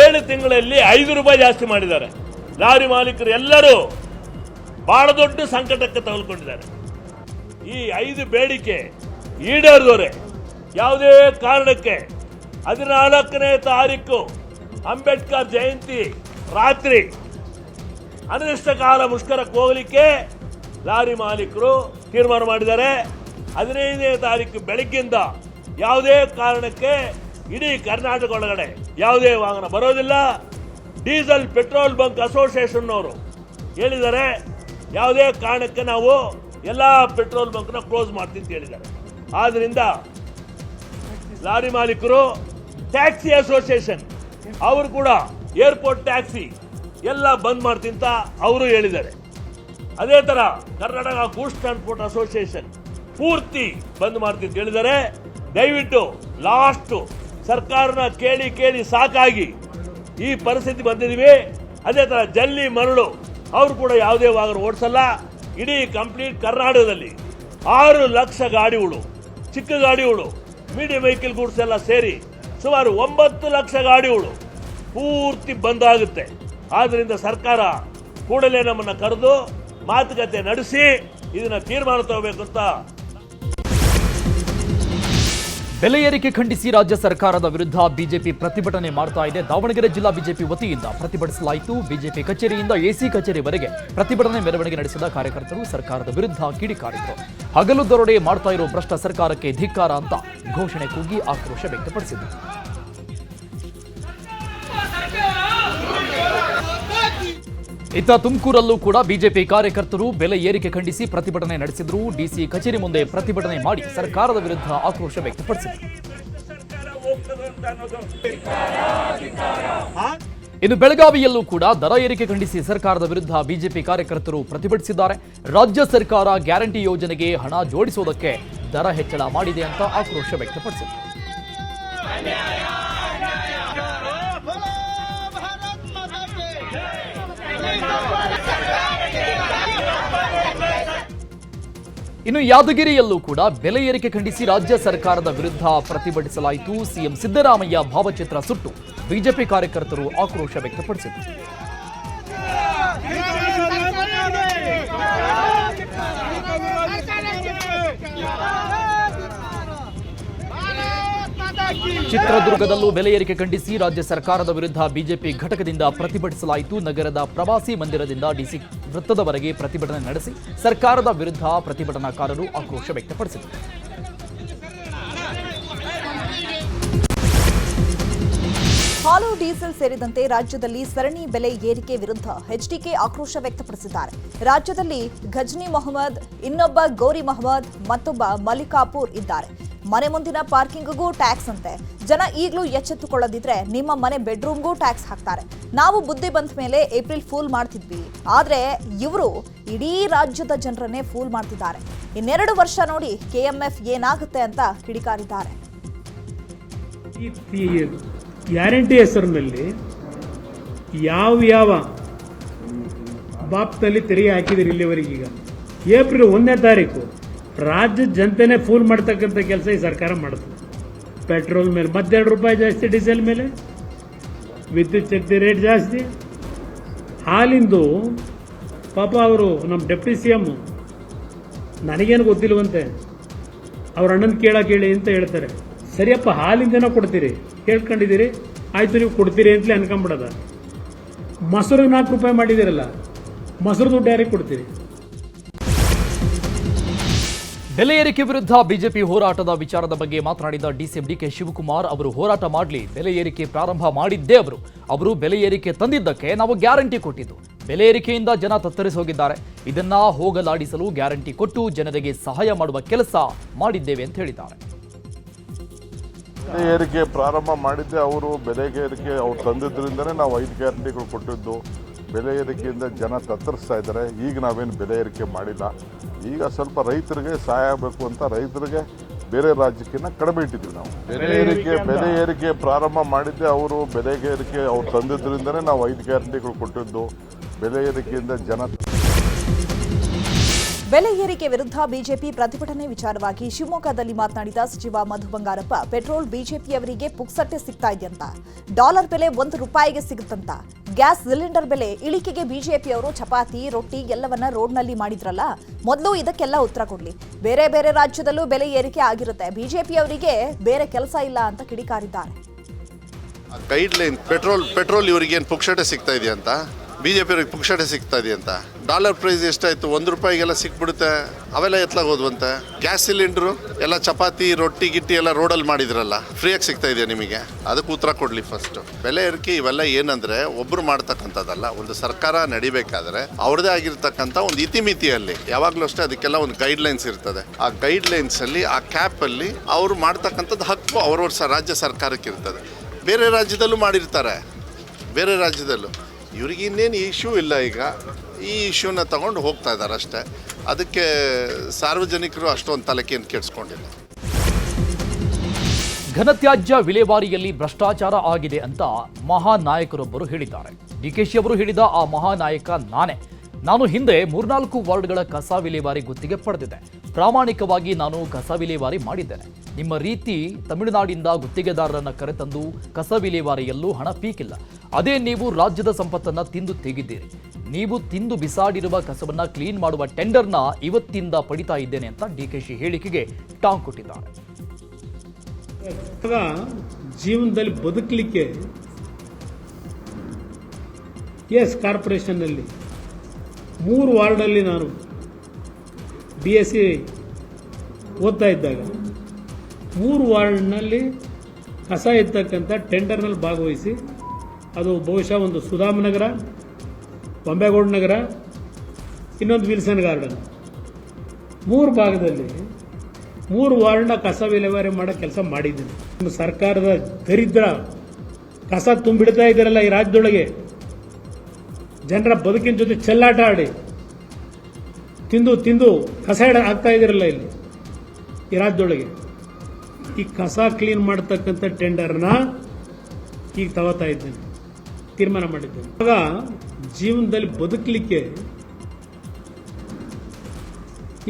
ಏಳು ತಿಂಗಳಲ್ಲಿ ಐದು ರೂಪಾಯಿ ಜಾಸ್ತಿ ಮಾಡಿದ್ದಾರೆ. ಲಾರಿ ಮಾಲೀಕರು ಎಲ್ಲರೂ ಬಹಳ ದೊಡ್ಡ ಸಂಕಟಕ್ಕೆ ತಗೊಳ್ಕೊಂಡಿದ್ದಾರೆ ಈ ಐದು ಬೇಡಿಕೆ ಈಡೇರಿದವರೆ. ಯಾವುದೇ ಕಾರಣಕ್ಕೆ ಹದಿನಾಲ್ಕನೇ ತಾರೀಕು ಅಂಬೇಡ್ಕರ್ ಜಯಂತಿ ರಾತ್ರಿ ಅನಿರ್ದಿಷ್ಟ ಕಾಲ ಮುಷ್ಕರಕ್ಕೆ ಹೋಗಲಿಕ್ಕೆ ಲಾರಿ ಮಾಲೀಕರು ತೀರ್ಮಾನ ಮಾಡಿದ್ದಾರೆ. ಹದಿನೈದನೇ ತಾರೀಕು ಬೆಳಗ್ಗಿಂದ ಯಾವುದೇ ಕಾರಣಕ್ಕೆ ಇಡೀ ಕರ್ನಾಟಕ ಒಳಗಡೆ ಯಾವುದೇ ವಾಹನ ಬರೋದಿಲ್ಲ. ಡೀಸೆಲ್, ಪೆಟ್ರೋಲ್ ಬಂಕ್ ಅಸೋಸಿಯೇಷನ್ ಅವರು ಹೇಳಿದ್ದಾರೆ. ಯಾವುದೇ ಕಾರಣಕ್ಕೆ ನಾವು ಎಲ್ಲ ಪೆಟ್ರೋಲ್ ಬಂಕ್ನ ಕ್ಲೋಸ್ ಮಾಡ್ತೀವಿ ಹೇಳಿದ್ದಾರೆ. ಆದ್ದರಿಂದ ಲಾರಿ ಮಾಲೀಕರು, ಟ್ಯಾಕ್ಸಿ ಅಸೋಸಿಯೇಷನ್ ಅವರು ಕೂಡ ಏರ್ಪೋರ್ಟ್ ಟ್ಯಾಕ್ಸಿ ಎಲ್ಲ ಬಂದ್ ಮಾಡ್ತಿಂತ ಅವರು ಹೇಳಿದ್ದಾರೆ. ಅದೇ ತರ ಕರ್ನಾಟಕ ಗೂಡ್ಸ್ ಟ್ರಾನ್ಸ್ಪೋರ್ಟ್ ಅಸೋಸಿಯೇಷನ್ ಪೂರ್ತಿ ಬಂದ್ ಅಂತ ಹೇಳಿದ್ದಾರೆ. ದಯವಿಟ್ಟು ಲಾಸ್ಟ್ ಸರ್ಕಾರನ ಕೇಳಿ ಕೇಳಿ ಸಾಕಾಗಿ ಈ ಪರಿಸ್ಥಿತಿ ಬಂದಿದ್ದೀವಿ ಅದೇ ತರ ಜಲ್ಲಿ ಮರಳು ಅವರು ಕೂಡ ಯಾವುದೇ ವಾಹನ ಓಡಿಸಲ್ಲ. ಇಡೀ ಕಂಪ್ಲೀಟ್ ಕರ್ನಾಟಕದಲ್ಲಿ ಆರು ಲಕ್ಷ ಗಾಡಿಗಳು, ಚಿಕ್ಕ ಗಾಡಿಗಳು ಮೀಡಿಯಂ ವೆಹಿಕಲ್ ಗೂಡ್ಸ್ ಎಲ್ಲ ಸೇರಿ ಸುಮಾರು ಒಂಬತ್ತು ಲಕ್ಷ ಗಾಡಿಗಳು ಪೂರ್ತಿ ಬಂದಾಗುತ್ತೆ. ಆದ್ದರಿಂದ ಸರ್ಕಾರ ಕೂಡಲೇ ನಮ್ಮನ್ನ ಕರೆದು ಮಾತುಕತೆ ನಡೆಸಿ ಇದನ್ನ ತೀರ್ಮಾನ ತಗೋಬೇಕು ಅಂತ ಬೆಲೆ ಏರಿಕೆ ಖಂಡಿಸಿ ರಾಜ್ಯ ಸರ್ಕಾರದ ವಿರುದ್ಧ ಬಿಜೆಪಿ ಪ್ರತಿಭಟನೆ ಮಾಡ್ತಾ ಇದೆ. ದಾವಣಗೆರೆ ಜಿಲ್ಲಾ ಬಿಜೆಪಿ ವತಿಯಿಂದ ಪ್ರತಿಭಟಿಸಲಾಯಿತು. ಬಿಜೆಪಿ ಕಚೇರಿಯಿಂದ ಎಸಿ ಕಚೇರಿವರೆಗೆ ಪ್ರತಿಭಟನೆ ಮೆರವಣಿಗೆ ನಡೆಸಿದ ಕಾರ್ಯಕರ್ತರು ಸರ್ಕಾರದ ವಿರುದ್ಧ ಕಿಡಿಕಾರಿದರು ಹಗಲು ದರೋಡೆ ಮಾಡ್ತಾ ಇರೋ ಭ್ರಷ್ಟ ಸರ್ಕಾರಕ್ಕೆ ಧಿಕ್ಕಾರ ಅಂತ ಘೋಷಣೆ ಕೂಗಿ ಆಕ್ರೋಶ ವ್ಯಕ್ತಪಡಿಸಿದರು. ಇತ್ತ ತುಮಕೂರಲ್ಲೂ ಕೂಡ ಬಿಜೆಪಿ ಕಾರ್ಯಕರ್ತರು ಬೆಲೆ ಏರಿಕೆ ಖಂಡಿಸಿ ಪ್ರತಿಭಟನೆ ನಡೆಸಿದ್ರು. ಡಿಸಿ ಕಚೇರಿ ಮುಂದೆ ಪ್ರತಿಭಟನೆ ಮಾಡಿ ಸರ್ಕಾರದ ವಿರುದ್ಧ ಆಕ್ರೋಶ ವ್ಯಕ್ತಪಡಿಸಿದರು. ಇನ್ನು ಬೆಳಗಾವಿಯಲ್ಲೂ ಕೂಡ ದರ ಏರಿಕೆ ಖಂಡಿಸಿ ಸರ್ಕಾರದ ವಿರುದ್ಧ ಬಿಜೆಪಿ ಕಾರ್ಯಕರ್ತರು ಪ್ರತಿಭಟಿಸಿದ್ದಾರೆ. ರಾಜ್ಯ ಸರ್ಕಾರ ಗ್ಯಾರಂಟಿ ಯೋಜನೆಗೆ ಹಣ ಜೋಡಿಸುವುದಕ್ಕೆ ದರ ಹೆಚ್ಚಳ ಮಾಡಿದೆ ಅಂತ ಆಕ್ರೋಶ ವ್ಯಕ್ತಪಡಿಸಿದರು. ಇನ್ನು ಯಾದಗಿರಿಯಲ್ಲೂ ಕೂಡ ಬೆಲೆ ಏರಿಕೆ ಖಂಡಿಸಿ ರಾಜ್ಯ ಸರ್ಕಾರದ ವಿರುದ್ಧ ಪ್ರತಿಭಟಿಸಲಾಯಿತು ಸಿಎಂ ಸಿದ್ದರಾಮಯ್ಯ ಭಾವಚಿತ್ರ ಸುಟ್ಟು ಬಿಜೆಪಿ ಕಾರ್ಯಕರ್ತರು ಆಕ್ರೋಶ ವ್ಯಕ್ತಪಡಿಸಿದರು ಚಿತ್ರದುರ್ಗದಲ್ಲೂ ಬೆಲೆ ಏರಿಕೆ ಖಂಡಿಸಿ ರಾಜ್ಯ ಸರ್ಕಾರದ ವಿರುದ್ಧ ಬಿಜೆಪಿ ಘಟಕದಿಂದ ಪ್ರತಿಭಟಿಸಲಾಯಿತು ನಗರದ ಪ್ರವಾಸಿ ಮಂದಿರದಿಂದ ಡಿಸಿ ವೃತ್ತದವರೆಗೆ ಪ್ರತಿಭಟನೆ ನಡೆಸಿ ಸರ್ಕಾರದ ವಿರುದ್ಧ ಪ್ರತಿಭಟನಾಕಾರರು ಆಕ್ರೋಶ ವ್ಯಕ್ತಪಡಿಸಿದರು. ಹಾಲು, ಡೀಸೆಲ್ ಸೇರಿದಂತೆ ರಾಜ್ಯದಲ್ಲಿ ಸರಣಿ ಬೆಲೆ ಏರಿಕೆ ವಿರುದ್ಧ ಎಚ್ಡಿಕೆ ಆಕ್ರೋಶ ವ್ಯಕ್ತಪಡಿಸಿದ್ದಾರೆ. ರಾಜ್ಯದಲ್ಲಿ ಘಜ್ನಿ ಮೊಹಮ್ಮದ್, ಇನ್ನೊಬ್ಬ ಗೌರಿ ಮೊಹಮ್ಮದ್, ಮತ್ತೊಬ್ಬ ಮಲ್ಲಿಕಾಪುರ್ ಇದ್ದಾರೆ. ಮನೆ ಮುಂದಿನ ಪಾರ್ಕಿಂಗ್ಗೂ ಟ್ಯಾಕ್ಸ್ ಅಂತೆ. ಜನ ಈಗಲೂ ಎಚ್ಚೆತ್ತುಕೊಳ್ಳದಿದ್ರೆ ನಿಮ್ಮ ಮನೆ ಬೆಡ್ರೂಮ್ಗೂ ಟ್ಯಾಕ್ಸ್ ಹಾಕ್ತಾರೆ. ನಾವು ಬುದ್ಧಿ ಬಂದ ಮೇಲೆ ಏಪ್ರಿಲ್ ಫೂಲ್ ಮಾಡ್ತಿದ್ವಿ. ಆದ್ರೆ ಇವರು ಇಡೀ ರಾಜ್ಯದ ಜನರನ್ನೇ ಫೂಲ್ ಮಾಡ್ತಿದ್ದಾರೆ. ಇನ್ನೆರಡು ವರ್ಷ ನೋಡಿ ಕೆಎಂಎಫ್ ಏನಾಗುತ್ತೆ ಅಂತ ಕಿಡಿಕಾರಿದ್ದಾರೆ. ಗ್ಯಾರಂಟಿ ಹೆಸರಿನಲ್ಲಿ ಯಾವ ಯಾವ ಬಾಪ್ನಲ್ಲಿ ತೆರಿಗೆ ಹಾಕಿದಿರಿ ಇಲ್ಲಿವರೆಗೆ ಈಗ? ಏಪ್ರಿಲ್ ಒಂದನೇ ತಾರೀಕು ರಾಜ್ಯದ ಜನತೆನೇ ಫೂಲ್ ಮಾಡ್ತಕ್ಕಂಥ ಕೆಲಸ ಈ ಸರ್ಕಾರ ಮಾಡುತ್ತೆ. ಪೆಟ್ರೋಲ್ ಮೇಲೆ ಮತ್ತೆರಡು ರೂಪಾಯಿ ಜಾಸ್ತಿ, ಡೀಸೆಲ್ ಮೇಲೆ. ವಿದ್ಯುತ್ ಶಕ್ತಿ ರೇಟ್ ಜಾಸ್ತಿ. ಹಾಲಿಂದು ಪಾಪ ಅವರು ನಮ್ಮ ಡೆಪ್ಟಿ ಸಿ ಎಂ ನನಗೇನು ಗೊತ್ತಿಲ್ಲವಂತೆ. ಅವ್ರ ಅಣ್ಣನ ಕೇಳ ಕೇಳಿ ಅಂತ ಹೇಳ್ತಾರೆ. ಸರಿಯಪ್ಪ, ಹಾಲಿಂದನೋ ಕೊಡ್ತೀರಿ. ಕೇಳ್ಕೊಂಡಿದ್ದೀರಿ? ಆಯಿತು, ನೀವು ಕೊಡ್ತೀರಿ ಅಂತಲೇ ಅನ್ಕೊಂಬಿಡೋದ. ಮೊಸರು ನಾಲ್ಕು ರೂಪಾಯಿ ಮಾಡಿದ್ದೀರಲ್ಲ, ಮೊಸರು ದುಡ್ಡು ಯಾರಿಗೆ ಕೊಡ್ತೀರಿ? ಬೆಲೆ ಏರಿಕೆ ವಿರುದ್ಧ ಬಿಜೆಪಿ ಹೋರಾಟದ ವಿಚಾರದ ಬಗ್ಗೆ ಮಾತನಾಡಿದ ಡಿಸಿಎಂ ಡಿಕೆ ಶಿವಕುಮಾರ್, ಅವರು ಹೋರಾಟ ಮಾಡಲಿ, ಬೆಲೆ ಏರಿಕೆ ಪ್ರಾರಂಭ ಮಾಡಿದ್ದೇ ಅವರು. ಅವರು ಬೆಲೆ ಏರಿಕೆ ತಂದಿದ್ದಕ್ಕೆ ನಾವು ಗ್ಯಾರಂಟಿ ಕೊಟ್ಟಿದ್ದು. ಬೆಲೆ ಏರಿಕೆಯಿಂದ ಜನ ತತ್ತರಿಸಿ ಹೋಗಿದ್ದಾರೆ ಇದನ್ನ ಹೋಗಲಾಡಿಸಲು ಗ್ಯಾರಂಟಿ ಕೊಟ್ಟು ಜನರಿಗೆ ಸಹಾಯ ಮಾಡುವ ಕೆಲಸ ಮಾಡಿದ್ದೇವೆ ಅಂತ ಹೇಳಿದ್ದಾರೆ. ಏರಿಕೆ ಪ್ರಾರಂಭ ಮಾಡಿದ್ದೆ ಅವರು ಬೆಲೆ ಏರಿಕೆ ಅವ್ರು ತಂದಿದ್ದರಿಂದನೇ ನಾವು ಐದು ಗ್ಯಾರಂಟಿಗಳು ಕೊಟ್ಟಿದ್ದು. ಬೆಲೆ ಏರಿಕೆಯಿಂದ ಜನ ತತ್ತರಿಸ್ತಾ ಇದ್ದಾರೆ. ಈಗ ನಾವೇನು ಬೆಲೆ ಏರಿಕೆ ಮಾಡಿಲ್ಲ. ಈಗ ಸ್ವಲ್ಪ ರೈತರಿಗೆ ಸಹಾಯ ಆಗಬೇಕು ಅಂತ ರೈತರಿಗೆ ಬೇರೆ ರಾಜ್ಯಕ್ಕಿಂತ ಕಡಿಮೆ ಇಟ್ಟಿದ್ವಿ ನಾವು. ಬೆಲೆ ಏರಿಕೆ ಬೆಲೆ ಏರಿಕೆ ಪ್ರಾರಂಭ ಮಾಡಿದ್ದೆ ಅವರು ಬೆಲೆ ಏರಿಕೆ ಅವ್ರು ತಂದಿದ್ದರಿಂದನೇ ನಾವು ಐದು ಗ್ಯಾರಂಟಿಗಳು ಕೊಟ್ಟಿದ್ದು. ಬೆಲೆ ಏರಿಕೆಯಿಂದ ಜನ ಬೆಲೆ ಏರಿಕೆ ವಿರುದ್ಧ ಬಿಜೆಪಿ ಪ್ರತಿಭಟನೆ ವಿಚಾರವಾಗಿ ಶಿವಮೊಗ್ಗದಲ್ಲಿ ಮಾತನಾಡಿದ ಸಚಿವ ಮಧು ಬಂಗಾರಪ್ಪ, ಪೆಟ್ರೋಲ್ ಬಿಜೆಪಿಯವರಿಗೆ ಪುಕ್ಸಟ್ಟೆ ಸಿಗ್ತಾ ಇದೆಯಂತ. ಡಾಲರ್ ಬೆಲೆ ಒಂದು ರೂಪಾಯಿಗೆ ಸಿಗುತ್ತಂತ. ಗ್ಯಾಸ್ ಸಿಲಿಂಡರ್ ಬೆಲೆ ಇಳಿಕೆಗೆ ಬಿಜೆಪಿಯವರು ಚಪಾತಿ, ರೊಟ್ಟಿ ಎಲ್ಲವನ್ನ ರೋಡ್ನಲ್ಲಿ ಮಾಡಿದ್ರಲ್ಲ, ಮೊದಲು ಇದಕ್ಕೆಲ್ಲ ಉತ್ತರ ಕೊಡ್ಲಿ. ಬೇರೆ ಬೇರೆ ರಾಜ್ಯದಲ್ಲೂ ಬೆಲೆ ಏರಿಕೆ ಆಗಿರುತ್ತೆ. ಬಿಜೆಪಿಯವರಿಗೆ ಬೇರೆ ಕೆಲಸ ಇಲ್ಲ ಅಂತ ಕಿಡಿಕಾರಿದ್ದಾರೆ. ಗೈಡ್ ಲೈನ್ ಪೆಟ್ರೋಲ್ ಪೆಟ್ರೋಲ್ ಏನು ಪುಕ್ಷಟೆ ಸಿಗ್ತಾ ಇದೆಯಂತ? ಬಿ ಜೆ ಪಿಯವ್ರಿಗೆ ಸಿಗ್ತಾ ಇದೆಯಂತ ಡಾಲರ್ ಪ್ರೈಸ್ ಎಷ್ಟಾಯ್ತು? ಒಂದು ರೂಪಾಯಿಗೆಲ್ಲ ಸಿಕ್ಬಿಡುತ್ತೆ ಅವೆಲ್ಲ ಎತ್ಲಾಗ ಹೋದ್ವಂತೆ. ಗ್ಯಾಸ್ ಸಿಲಿಂಡ್ರು, ಎಲ್ಲ ಚಪಾತಿ, ರೊಟ್ಟಿ, ಗಿಟ್ಟಿ ಎಲ್ಲ ರೋಡಲ್ಲಿ ಮಾಡಿದ್ರಲ್ಲ. ಫ್ರೀಯಾಗಿ ಸಿಗ್ತಾ ಇದೆಯಾ ನಿಮಗೆ? ಅದಕ್ಕೆ ಉತ್ತರ ಕೊಡಲಿ ಫಸ್ಟ್ ಬೆಲೆ ಏರಿಕೆ ಇವೆಲ್ಲ ಏನಂದ್ರೆ ಒಬ್ಬರು ಮಾಡ್ತಕ್ಕಂಥದ್ದಲ್ಲ. ಒಂದು ಸರ್ಕಾರ ನಡಿಬೇಕಾದ್ರೆ ಅವ್ರದೇ ಆಗಿರ್ತಕ್ಕಂಥ ಒಂದು ಇತಿಮಿತಿಯಲ್ಲಿ, ಯಾವಾಗಲೂ ಅಷ್ಟೇ ಅದಕ್ಕೆಲ್ಲ ಒಂದು ಗೈಡ್ ಲೈನ್ಸ್ ಇರ್ತದೆ. ಆ ಗೈಡ್ ಲೈನ್ಸ್ ಅಲ್ಲಿ, ಆ ಕ್ಯಾಪ್ ಅಲ್ಲಿ ಅವ್ರು ಮಾಡ್ತಕ್ಕಂಥದ್ದು ಹಕ್ಕು ಅವ್ರವ್ರ ರಾಜ್ಯ ಸರ್ಕಾರಕ್ಕೆ ಇರ್ತದೆ. ಬೇರೆ ರಾಜ್ಯದಲ್ಲೂ ಮಾಡಿರ್ತಾರೆ. ಬೇರೆ ರಾಜ್ಯದಲ್ಲೂ. ಇವ್ರಿಗೆ ಇನ್ನೇನು ಇಶ್ಯೂ ಇಲ್ಲ ಈಗ. ಈ ಇಶ್ಯೂನ ತಗೊಂಡು ಹೋಗ್ತಾ ಇದ್ದಾರೆ ಅಷ್ಟೇ. ಅದಕ್ಕೆ ಸಾರ್ವಜನಿಕರು ಅಷ್ಟೊಂದು ತಲೆಕೇನು ಕೆಡಿಸ್ಕೊಂಡಿಲ್ಲ. ಘನತ್ಯಾಜ್ಯ ವಿಲೇವಾರಿಯಲ್ಲಿ ಭ್ರಷ್ಟಾಚಾರ ಆಗಿದೆ ಅಂತ ಮಹಾನಾಯಕರೊಬ್ಬರು ಹೇಳಿದ್ದಾರೆ. ಡಿಕೆಶಿ ಅವರು ಹೇಳಿದ ಆ ಮಹಾನಾಯಕ ನಾನೇ. ನಾನು ಹಿಂದೆ ಮೂರ್ನಾಲ್ಕು ವಾರ್ಡ್ಗಳ ಕಸ ವಿಲೇವಾರಿ ಗುತ್ತಿಗೆ ಪಡೆದಿದ್ದೆ. ಪ್ರಾಮಾಣಿಕವಾಗಿ ನಾನು ಕಸ ವಿಲೇವಾರಿ ಮಾಡಿದ್ದೇನೆ. ನಿಮ್ಮ ರೀತಿ ತಮಿಳುನಾಡಿಂದ ಗುತ್ತಿಗೆದಾರರನ್ನು ಕರೆತಂದು ಕಸ ವಿಲೇವಾರಿಯಲ್ಲೂ ಹಣ ಪೀಕಿಲ್ಲ. ಅದೇ ನೀವು ರಾಜ್ಯದ ಸಂಪತ್ತನ್ನು ತಿಂದು ತೆಗಿದ್ದೀರಿ ನೀವು ತಿಂದು ಬಿಸಾಡಿರುವ ಕಸವನ್ನ ಕ್ಲೀನ್ ಮಾಡುವ ಟೆಂಡರ್ನ ಇವತ್ತಿಂದ ಪಡಿತಾ ಇದ್ದೇನೆ ಅಂತ ಡಿ ಕೆ ಶಿ ಹೇಳಿಕೆಗೆ ಟಾಂಗ್ ಕೊಟ್ಟಿದ್ದಾರೆ. ಜೀವನದಲ್ಲಿ ಬದುಕಲಿಕ್ಕೆ ಎಸ್ ಕಾರ್ಪೊರೇಷನ್ನಲ್ಲಿ ಮೂರು ವಾರ್ಡಲ್ಲಿ ನಾನು ಬಿ ಎಸ್ ಸಿ ಓದ್ತಾ ಇದ್ದಾಗ, ಮೂರು ವಾರ್ಡ್ನಲ್ಲಿ ಕಸ ಇರ್ತಕ್ಕಂಥ ಟೆಂಡರ್ನಲ್ಲಿ ಭಾಗವಹಿಸಿ, ಅದು ಬಹುಶಃ ಒಂದು ಸುಧಾಮ ನಗರ, ಬೊಂಬೇಗೌಡ ನಗರ, ಇನ್ನೊಂದು ವಿಲ್ಸನ್ ಗಾರ್ಡನ್. ಮೂರು ಭಾಗದಲ್ಲಿ ಮೂರು ವಾರ್ಡ್ನ ಕಸ ವಿಲೇವಾರಿ ಮಾಡೋ ಕೆಲಸ ಮಾಡಿದ್ದೀನಿ. ಸರ್ಕಾರದ ದರಿದ್ರ ಕಸ ತುಂಬಿಡ್ತಾ ಇದ್ದಾರಲ್ಲ ಈ ರಾಜ್ಯದೊಳಗೆ ಜನರ ಬದುಕಿನ ಜೊತೆ ಚೆಲ್ಲಾಟ ಆಡಿ, ತಿಂದು ತಿಂದು ಕಸ ಆಗ್ತಾ ಇದ್ದೀರಲ್ಲ ಇಲ್ಲಿ, ಈ ರಾಜ್ಯದೊಳಗೆ. ಈ ಕಸ ಕ್ಲೀನ್ ಮಾಡ್ತಕ್ಕಂಥ ಟೆಂಡರ್ನ ಈಗ ತಗೋತಾ ಇದ್ದೇನೆ, ತೀರ್ಮಾನ ಮಾಡಿದ್ದೇನೆ. ಆಗ ಜೀವನದಲ್ಲಿ ಬದುಕಲಿಕ್ಕೆ,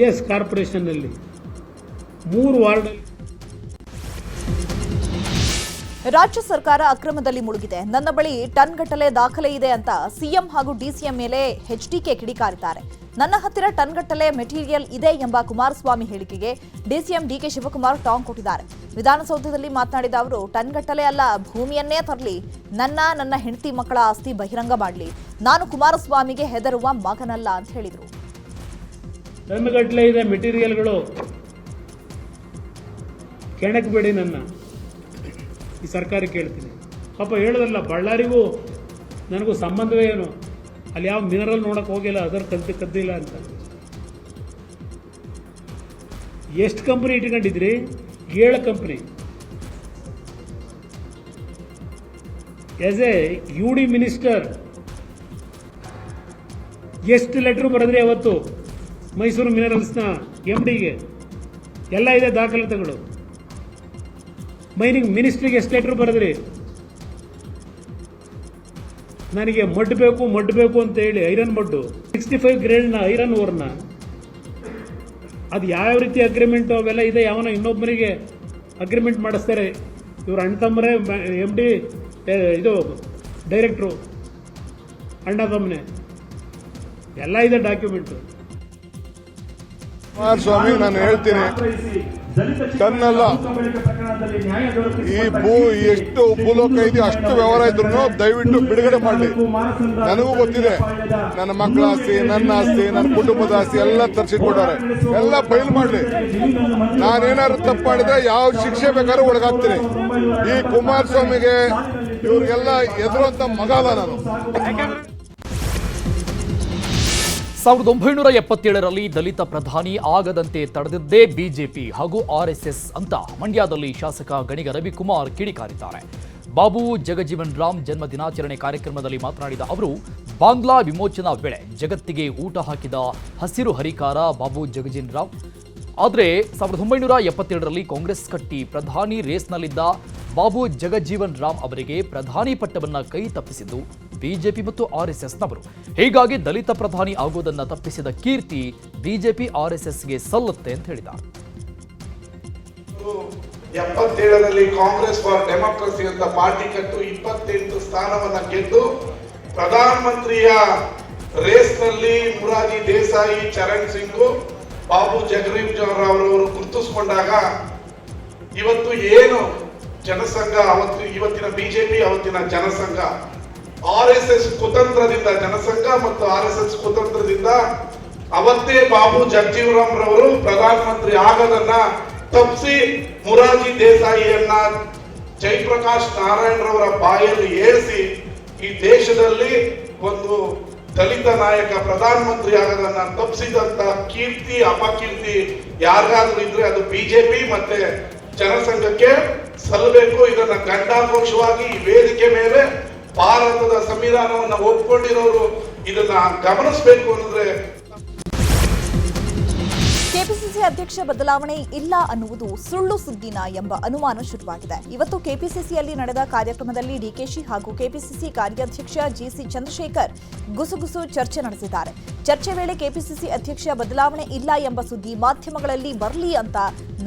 ಎಸ್ ಕಾರ್ಪೊರೇಷನ್ನಲ್ಲಿ ಮೂರು ವಾರ್ಡಲ್ಲಿ ರಾಜ್ಯ ಸರ್ಕಾರ ಅಕ್ರಮದಲ್ಲಿ ಮುಳುಗಿದೆ. ನನ್ನ ಬಳಿ ಟನ್ ಗಟ್ಟಲೆ ದಾಖಲೆ ಇದೆ ಅಂತ ಸಿಎಂ ಹಾಗೂ ಡಿಸಿಎಂ ಮೇಲೆ ಎಚ್ಡಿಕೆ ಕಿಡಿಕಾರಿದ್ದಾರೆ. ನನ್ನ ಹತ್ತಿರ ಟನ್ ಗಟ್ಟಲೆ ಮೆಟೀರಿಯಲ್ ಇದೆ ಎಂಬ ಕುಮಾರಸ್ವಾಮಿ ಹೇಳಿಕೆಗೆ ಡಿಸಿಎಂ ಡಿಕೆ ಶಿವಕುಮಾರ್ ಟಾಂಗ್ ಕೊಟ್ಟಿದ್ದಾರೆ. ವಿಧಾನಸೌಧದಲ್ಲಿ ಮಾತನಾಡಿದ ಅವರು ಟನ್ಗಟ್ಟಲೆ ಅಲ್ಲ, ಭೂಮಿಯನ್ನೇ ತರಲಿ. ನನ್ನ ನನ್ನ ಹೆಂಡತಿ ಮಕ್ಕಳ ಆಸ್ತಿ ಬಹಿರಂಗ ಮಾಡಲಿ. ನಾನು ಕುಮಾರಸ್ವಾಮಿಗೆ ಹೆದರುವ ಮಗನಲ್ಲ ಅಂತ ಹೇಳಿದರು. ಟನ್ ಗಟ್ಟಲೆ ಇದೆ ಮೆಟೀರಿಯಲ್ಗಳು. ಕೆಣಕಬೇಡಿ ನನ್ನ. ಈ ಸರ್ಕಾರ ಕೇಳ್ತೀನಿ. ಪಾಪ ಹೇಳೋದಲ್ಲ, ಬಳ್ಳಾರಿಗೂ ನನಗೂ ಸಂಬಂಧವೇ ಏನು? ಅಲ್ಲಿ ಯಾವ ಮಿನರಲ್ ನೋಡಕ್ಕೆ ಹೋಗಿಲ್ಲ, ಅದರ ಕಲ್ತಿ ಕದ್ದಿಲ್ಲ ಅಂತ. ಎಷ್ಟು ಕಂಪ್ನಿ ಇಟ್ಕೊಂಡಿದ್ರಿ? ಏಳು company as a U D minister ಎಷ್ಟು ಲೆಟ್ರ್ ಬರೆದ್ರಿ ಅವತ್ತು? ಮೈಸೂರು ಮಿನರಲ್ಸ್ನ ಎಂ ಡಿಗೆ ಎಲ್ಲ ಇದೆ ದಾಖಲಾತಿಗಳು. ಮೈನಿಂಗ್ ಮಿನಿಸ್ಟ್ರಿಗೆ ಎಷ್ಟು ಲೆಟ್ರ್ ಬರೆದ್ರಿ. ನನಗೆ ಮಡ್ ಬೇಕು ಮಡ್ ಬೇಕು ಅಂತ ಹೇಳಿ ಐರನ್ ಮಡ್ಡು. ಸಿಕ್ಸ್ಟಿ ಫೈವ್ ಗ್ರೇಡ್ನ ಐರನ್ ಓರ್ನ ಅದು ಯಾವ ರೀತಿ ಅಗ್ರಿಮೆಂಟ್ ಅವೆಲ್ಲ ಇದೆ, ಯಾವನ ಇನ್ನೊಬ್ಬರಿಗೆ ಅಗ್ರಿಮೆಂಟ್ ಮಾಡಿಸ್ತಾರೆ. ಇವ್ರ ಅಣ್ಣ ತಮ್ಮರೇ ಎಂ ಡಿ ಇದು ಡೈರೆಕ್ಟ್ರು ಅಣ್ಣ ತಮ್ಮನೆ. ಎಲ್ಲ ಇದೆ ಡಾಕ್ಯುಮೆಂಟು ಕುಮಾರಸ್ವಾಮಿ, ನಾನು ಹೇಳ್ತೀನಿ. ತನ್ನಲ್ಲ. ಈ ಭೂ ಎಷ್ಟು ಭೂಲೋಕ ಇದೆ ಅಷ್ಟು ವ್ಯವಹಾರ ಇದ್ರು ದಯವಿಟ್ಟು ಬಿಡುಗಡೆ ಮಾಡಲಿ ನನಗೂ ಗೊತ್ತಿದೆ. ನನ್ನ ಮಕ್ಕಳ ಆಸ್ತಿ ನನ್ನ ಆಸ್ತಿ ನನ್ನ ಕುಟುಂಬದ ಆಸ್ತಿ ಎಲ್ಲ ತರಿಸಿಕೊಟ್ಟಾರೆ ಎಲ್ಲ ಬಯಲು ಮಾಡಲಿ. ನಾನೇನಾದ್ರು ತಪ್ಪು ಮಾಡಿದ್ರೆ ಯಾವ ಶಿಕ್ಷೆ ಬೇಕಾದ್ರೂ ಒಳಗಾಗ್ತೀನಿ. ಈ ಕುಮಾರಸ್ವಾಮಿಗೆ ಇವ್ರಿಗೆಲ್ಲ ಎದುರುವಂತ ಮಗ ಅಲ್ಲ ನಾನು ಸಾವಿರದ ಒಂಬೈನೂರ ಎಪ್ಪತ್ತೇಳರಲ್ಲಿ ದಲಿತ ಪ್ರಧಾನಿ ಆಗದಂತೆ ತಡೆದಿದ್ದೇ ಬಿಜೆಪಿ ಹಾಗೂ ಆರ್ಎಸ್ಎಸ್ ಅಂತ ಮಂಡ್ಯದಲ್ಲಿ ಶಾಸಕ ಗಣಿಗ ರವಿಕುಮಾರ್ ಕಿಡಿಕಾರಿದ್ದಾರೆ. ಬಾಬು ಜಗಜೀವನ್ ರಾಮ್ ಜನ್ಮ ದಿನಾಚರಣೆ ಕಾರ್ಯಕ್ರಮದಲ್ಲಿ ಮಾತನಾಡಿದ ಅವರು, ಬಾಂಗ್ಲಾ ವಿಮೋಚನಾ ವೇಳೆ ಜಗತ್ತಿಗೆ ಊಟ ಹಾಕಿದ ಹಸಿರು ಹರಿಕಾರ ಬಾಬು ಜಗಜೀವನ್ ರಾವ್ ಆದರೆ ಸಾವಿರದ ಒಂಬೈನೂರ ಎಪ್ಪತ್ತೇಳರಲ್ಲಿ ಕಾಂಗ್ರೆಸ್ ಕಟ್ಟಿ ಪ್ರಧಾನಿ ರೇಸ್ನಲ್ಲಿದ್ದ ಬಾಬು ಜಗಜ್ಜೀವನ್ ರಾಮ್ ಅವರಿಗೆ ಪ್ರಧಾನಿ ಪಟ್ಟವನ್ನ ಕೈ ತಪ್ಪಿಸಿದ್ದು ಬಿಜೆಪಿ ಮತ್ತು ಆರ್ಎಸ್ಎಸ್ನವರು. ಹೀಗಾಗಿ ದಲಿತ ಪ್ರಧಾನಿ ಆಗೋದನ್ನ ತಪ್ಪಿಸಿದ ಕೀರ್ತಿ ಬಿಜೆಪಿ ಆರ್ಎಸ್ಎಸ್ಗೆ ಸಲ್ಲುತ್ತೆ ಅಂತ ಹೇಳಿದ. ಎಪ್ಪತ್ತೇಳರಲ್ಲಿ ಕಾಂಗ್ರೆಸ್ ಫಾರ್ ಡೆಮೋಕ್ರಸಿ ಅಂತ ಪಾರ್ಟಿ ಕಟ್ಟು ಇಪ್ಪತ್ತೆಂಟು ಸ್ಥಾನವನ್ನ ಗೆದ್ದು ಪ್ರಧಾನಮಂತ್ರಿಯ ರೇಸ್ನಲ್ಲಿ ಮುರಾಜಿ ದೇಸಾಯಿ ಚರಣ್ ಸಿಂಗ್ ಬಾಬು ಜಗದೀಪ್ ರಾವ್ ಅವರು ಗುರುತಿಸಿಕೊಂಡಾಗ ಇವತ್ತು ಏನು ಜನಸಂಘ, ಅವತ್ತು ಇವತ್ತಿನ ಬಿಜೆಪಿ, ಅವತ್ತಿನ ಜನಸಂಘ. ಆರ್ ಎಸ್ ಎಸ್ ಕುತಂತ್ರದಿಂದ, ಜನಸಂಘ ಮತ್ತು ಆರ್ ಎಸ್ ಎಸ್ ಕುತಂತ್ರದಿಂದ ಅವತ್ತೇ ಬಾಬು ಜಗಜೀವರಾಮ್ ರವರು ಪ್ರಧಾನಮಂತ್ರಿ ಆಗದನ್ನ ತಪ್ಪಿಸಿ ಮುರಾಜಿ ದೇಸಾಯಿಯನ್ನ ಜಯಪ್ರಕಾಶ್ ನಾರಾಯಣ್ ರವರ ಬಾಯಲ್ಲಿ ಏರಿಸಿ ಈ ದೇಶದಲ್ಲಿ ಒಂದು ದಲಿತ ನಾಯಕ ಪ್ರಧಾನಮಂತ್ರಿ ಆಗೋದನ್ನ ತಪ್ಪಿಸಿದಂತ ಕೀರ್ತಿ, ಅಪಕೀರ್ತಿ ಯಾರಿಗಾದ್ರೂ ಇದ್ರೆ ಅದು ಬಿಜೆಪಿ ಮತ್ತೆ ಜನಸಂಘಕ್ಕೆ ಸಲ್ಲಬೇಕು. ಇದನ್ನ ಗಂಡಾಘೋಷವಾಗಿ ಈ ವೇದಿಕೆ ಮೇಲೆ ಭಾರತದ ಸಂವಿಧಾನವನ್ನು ಒಪ್ಕೊಂಡಿರೋರು ಇದನ್ನ ಗಮನಿಸಬೇಕು ಅನ್ನೋದ್ರೆ ಕೆಪಿಸಿಸಿ ಅಧ್ಯಕ್ಷ ಬದಲಾವಣೆ ಇಲ್ಲ ಅನ್ನುವುದು ಸುಳ್ಳು ಸುದ್ದಿನ ಎಂಬ ಅನುಮಾನ ಶುರುವಾಗಿದೆ. ಇವತ್ತು ಕೆಪಿಸಿಸಿಯಲ್ಲಿ ನಡೆದ ಕಾರ್ಯಕ್ರಮದಲ್ಲಿ ಡಿಕೆಶಿ ಹಾಗೂ ಕೆಪಿಸಿಸಿ ಕಾರ್ಯಾಧ್ಯಕ್ಷ ಜಿಸಿ ಚಂದ್ರಶೇಖರ್ ಗುಸುಗುಸು ಚರ್ಚೆ ನಡೆಸಿದ್ದಾರೆ. ಚರ್ಚೆ ವೇಳೆ ಕೆಪಿಸಿಸಿ ಅಧ್ಯಕ್ಷ ಬದಲಾವಣೆ ಇಲ್ಲ ಎಂಬ ಸುದ್ದಿ ಮಾಧ್ಯಮಗಳಲ್ಲಿ ಬರಲಿ ಅಂತ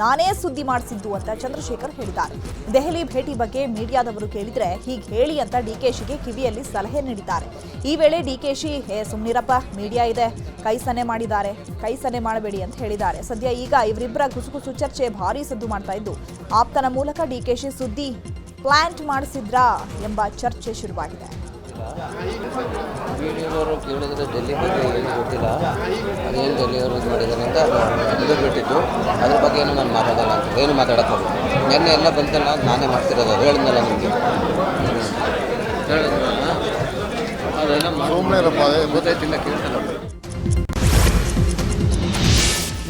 ನಾನೇ ಸುದ್ದಿ ಮಾಡಿಸಿದ್ದು ಅಂತ ಚಂದ್ರಶೇಖರ್ ಹೇಳಿದ್ದಾರೆ. ದೆಹಲಿ ಭೇಟಿ ಬಗ್ಗೆ ಮೀಡಿಯಾದವರು ಕೇಳಿದ್ರೆ ಹೀಗೆ ಹೇಳಿ ಅಂತ ಡಿಕೆಶಿಗೆ ಕಿವಿಯಲ್ಲಿ ಸಲಹೆ ನೀಡಿದ್ದಾರೆ. ಈ ವೇಳೆ ಡಿಕೆಶಿ, ಹೇ ಸುಮ್ನಿರಪ್ಪ, ಮೀಡಿಯಾ ಇದೆ, ಕೈ ಸನೆ ಮಾಡಿದ್ದಾರೆ, ಕೈ ಸನೆ ಮಾಡಬೇಡಿ ಅಂತ ಹೇಳಿದ್ದಾರೆ. ಸದ್ಯ ಈಗ ಇವರಿಬ್ಬರ ಗುಸುಗುಸು ಚರ್ಚೆ ಭಾರಿ ಸದ್ದು ಮಾಡ್ತಾ ಇದ್ದು ಆಪ್ತನ ಮೂಲಕ ಡಿಕೆಶಿ ಸುದ್ದಿ ಪ್ಲಾಂಟ್ ಮಾಡಿಸಿದ್ರಾ ಎಂಬ ಚರ್ಚೆ ಶುರುವಾಗಿದೆ. ವಿಡಿಯೋದವರು ಕೇಳಿದ್ರೆ ಡೆಲ್ಲಿ ಬಗ್ಗೆ ಏನು ಗೊತ್ತಿಲ್ಲ. ಅದೇನು ಡೆಲ್ಲಿಯವರು ಇದು ಮಾಡಿದ್ದಾರೆ ಅಂತ ಇದು ಬಿಟ್ಟಿದ್ದು. ಅದ್ರ ಬಗ್ಗೆ ಏನು ನಾನು ಮಾತಾಡಲ್ಲ ಅಂತ. ಏನು ಮಾತಾಡೋಕ್ಕಲ್ಲ ನೆನ್ನೆ ಎಲ್ಲ ಬಂತಲ್ಲ ನಾನೇ ಮಾಡ್ತಿರೋದು. ಅದು ಹೇಳಿದ್ನಲ್ಲ ನಿಮಗೆ. ಹೇಳಿದ್ನಲ್ಲ. ಅದೆಲ್ಲ ಗೊತ್ತಾಯ್ತಿಲ್ಲ ಕೇಳ್ತಿಲ್ಲ.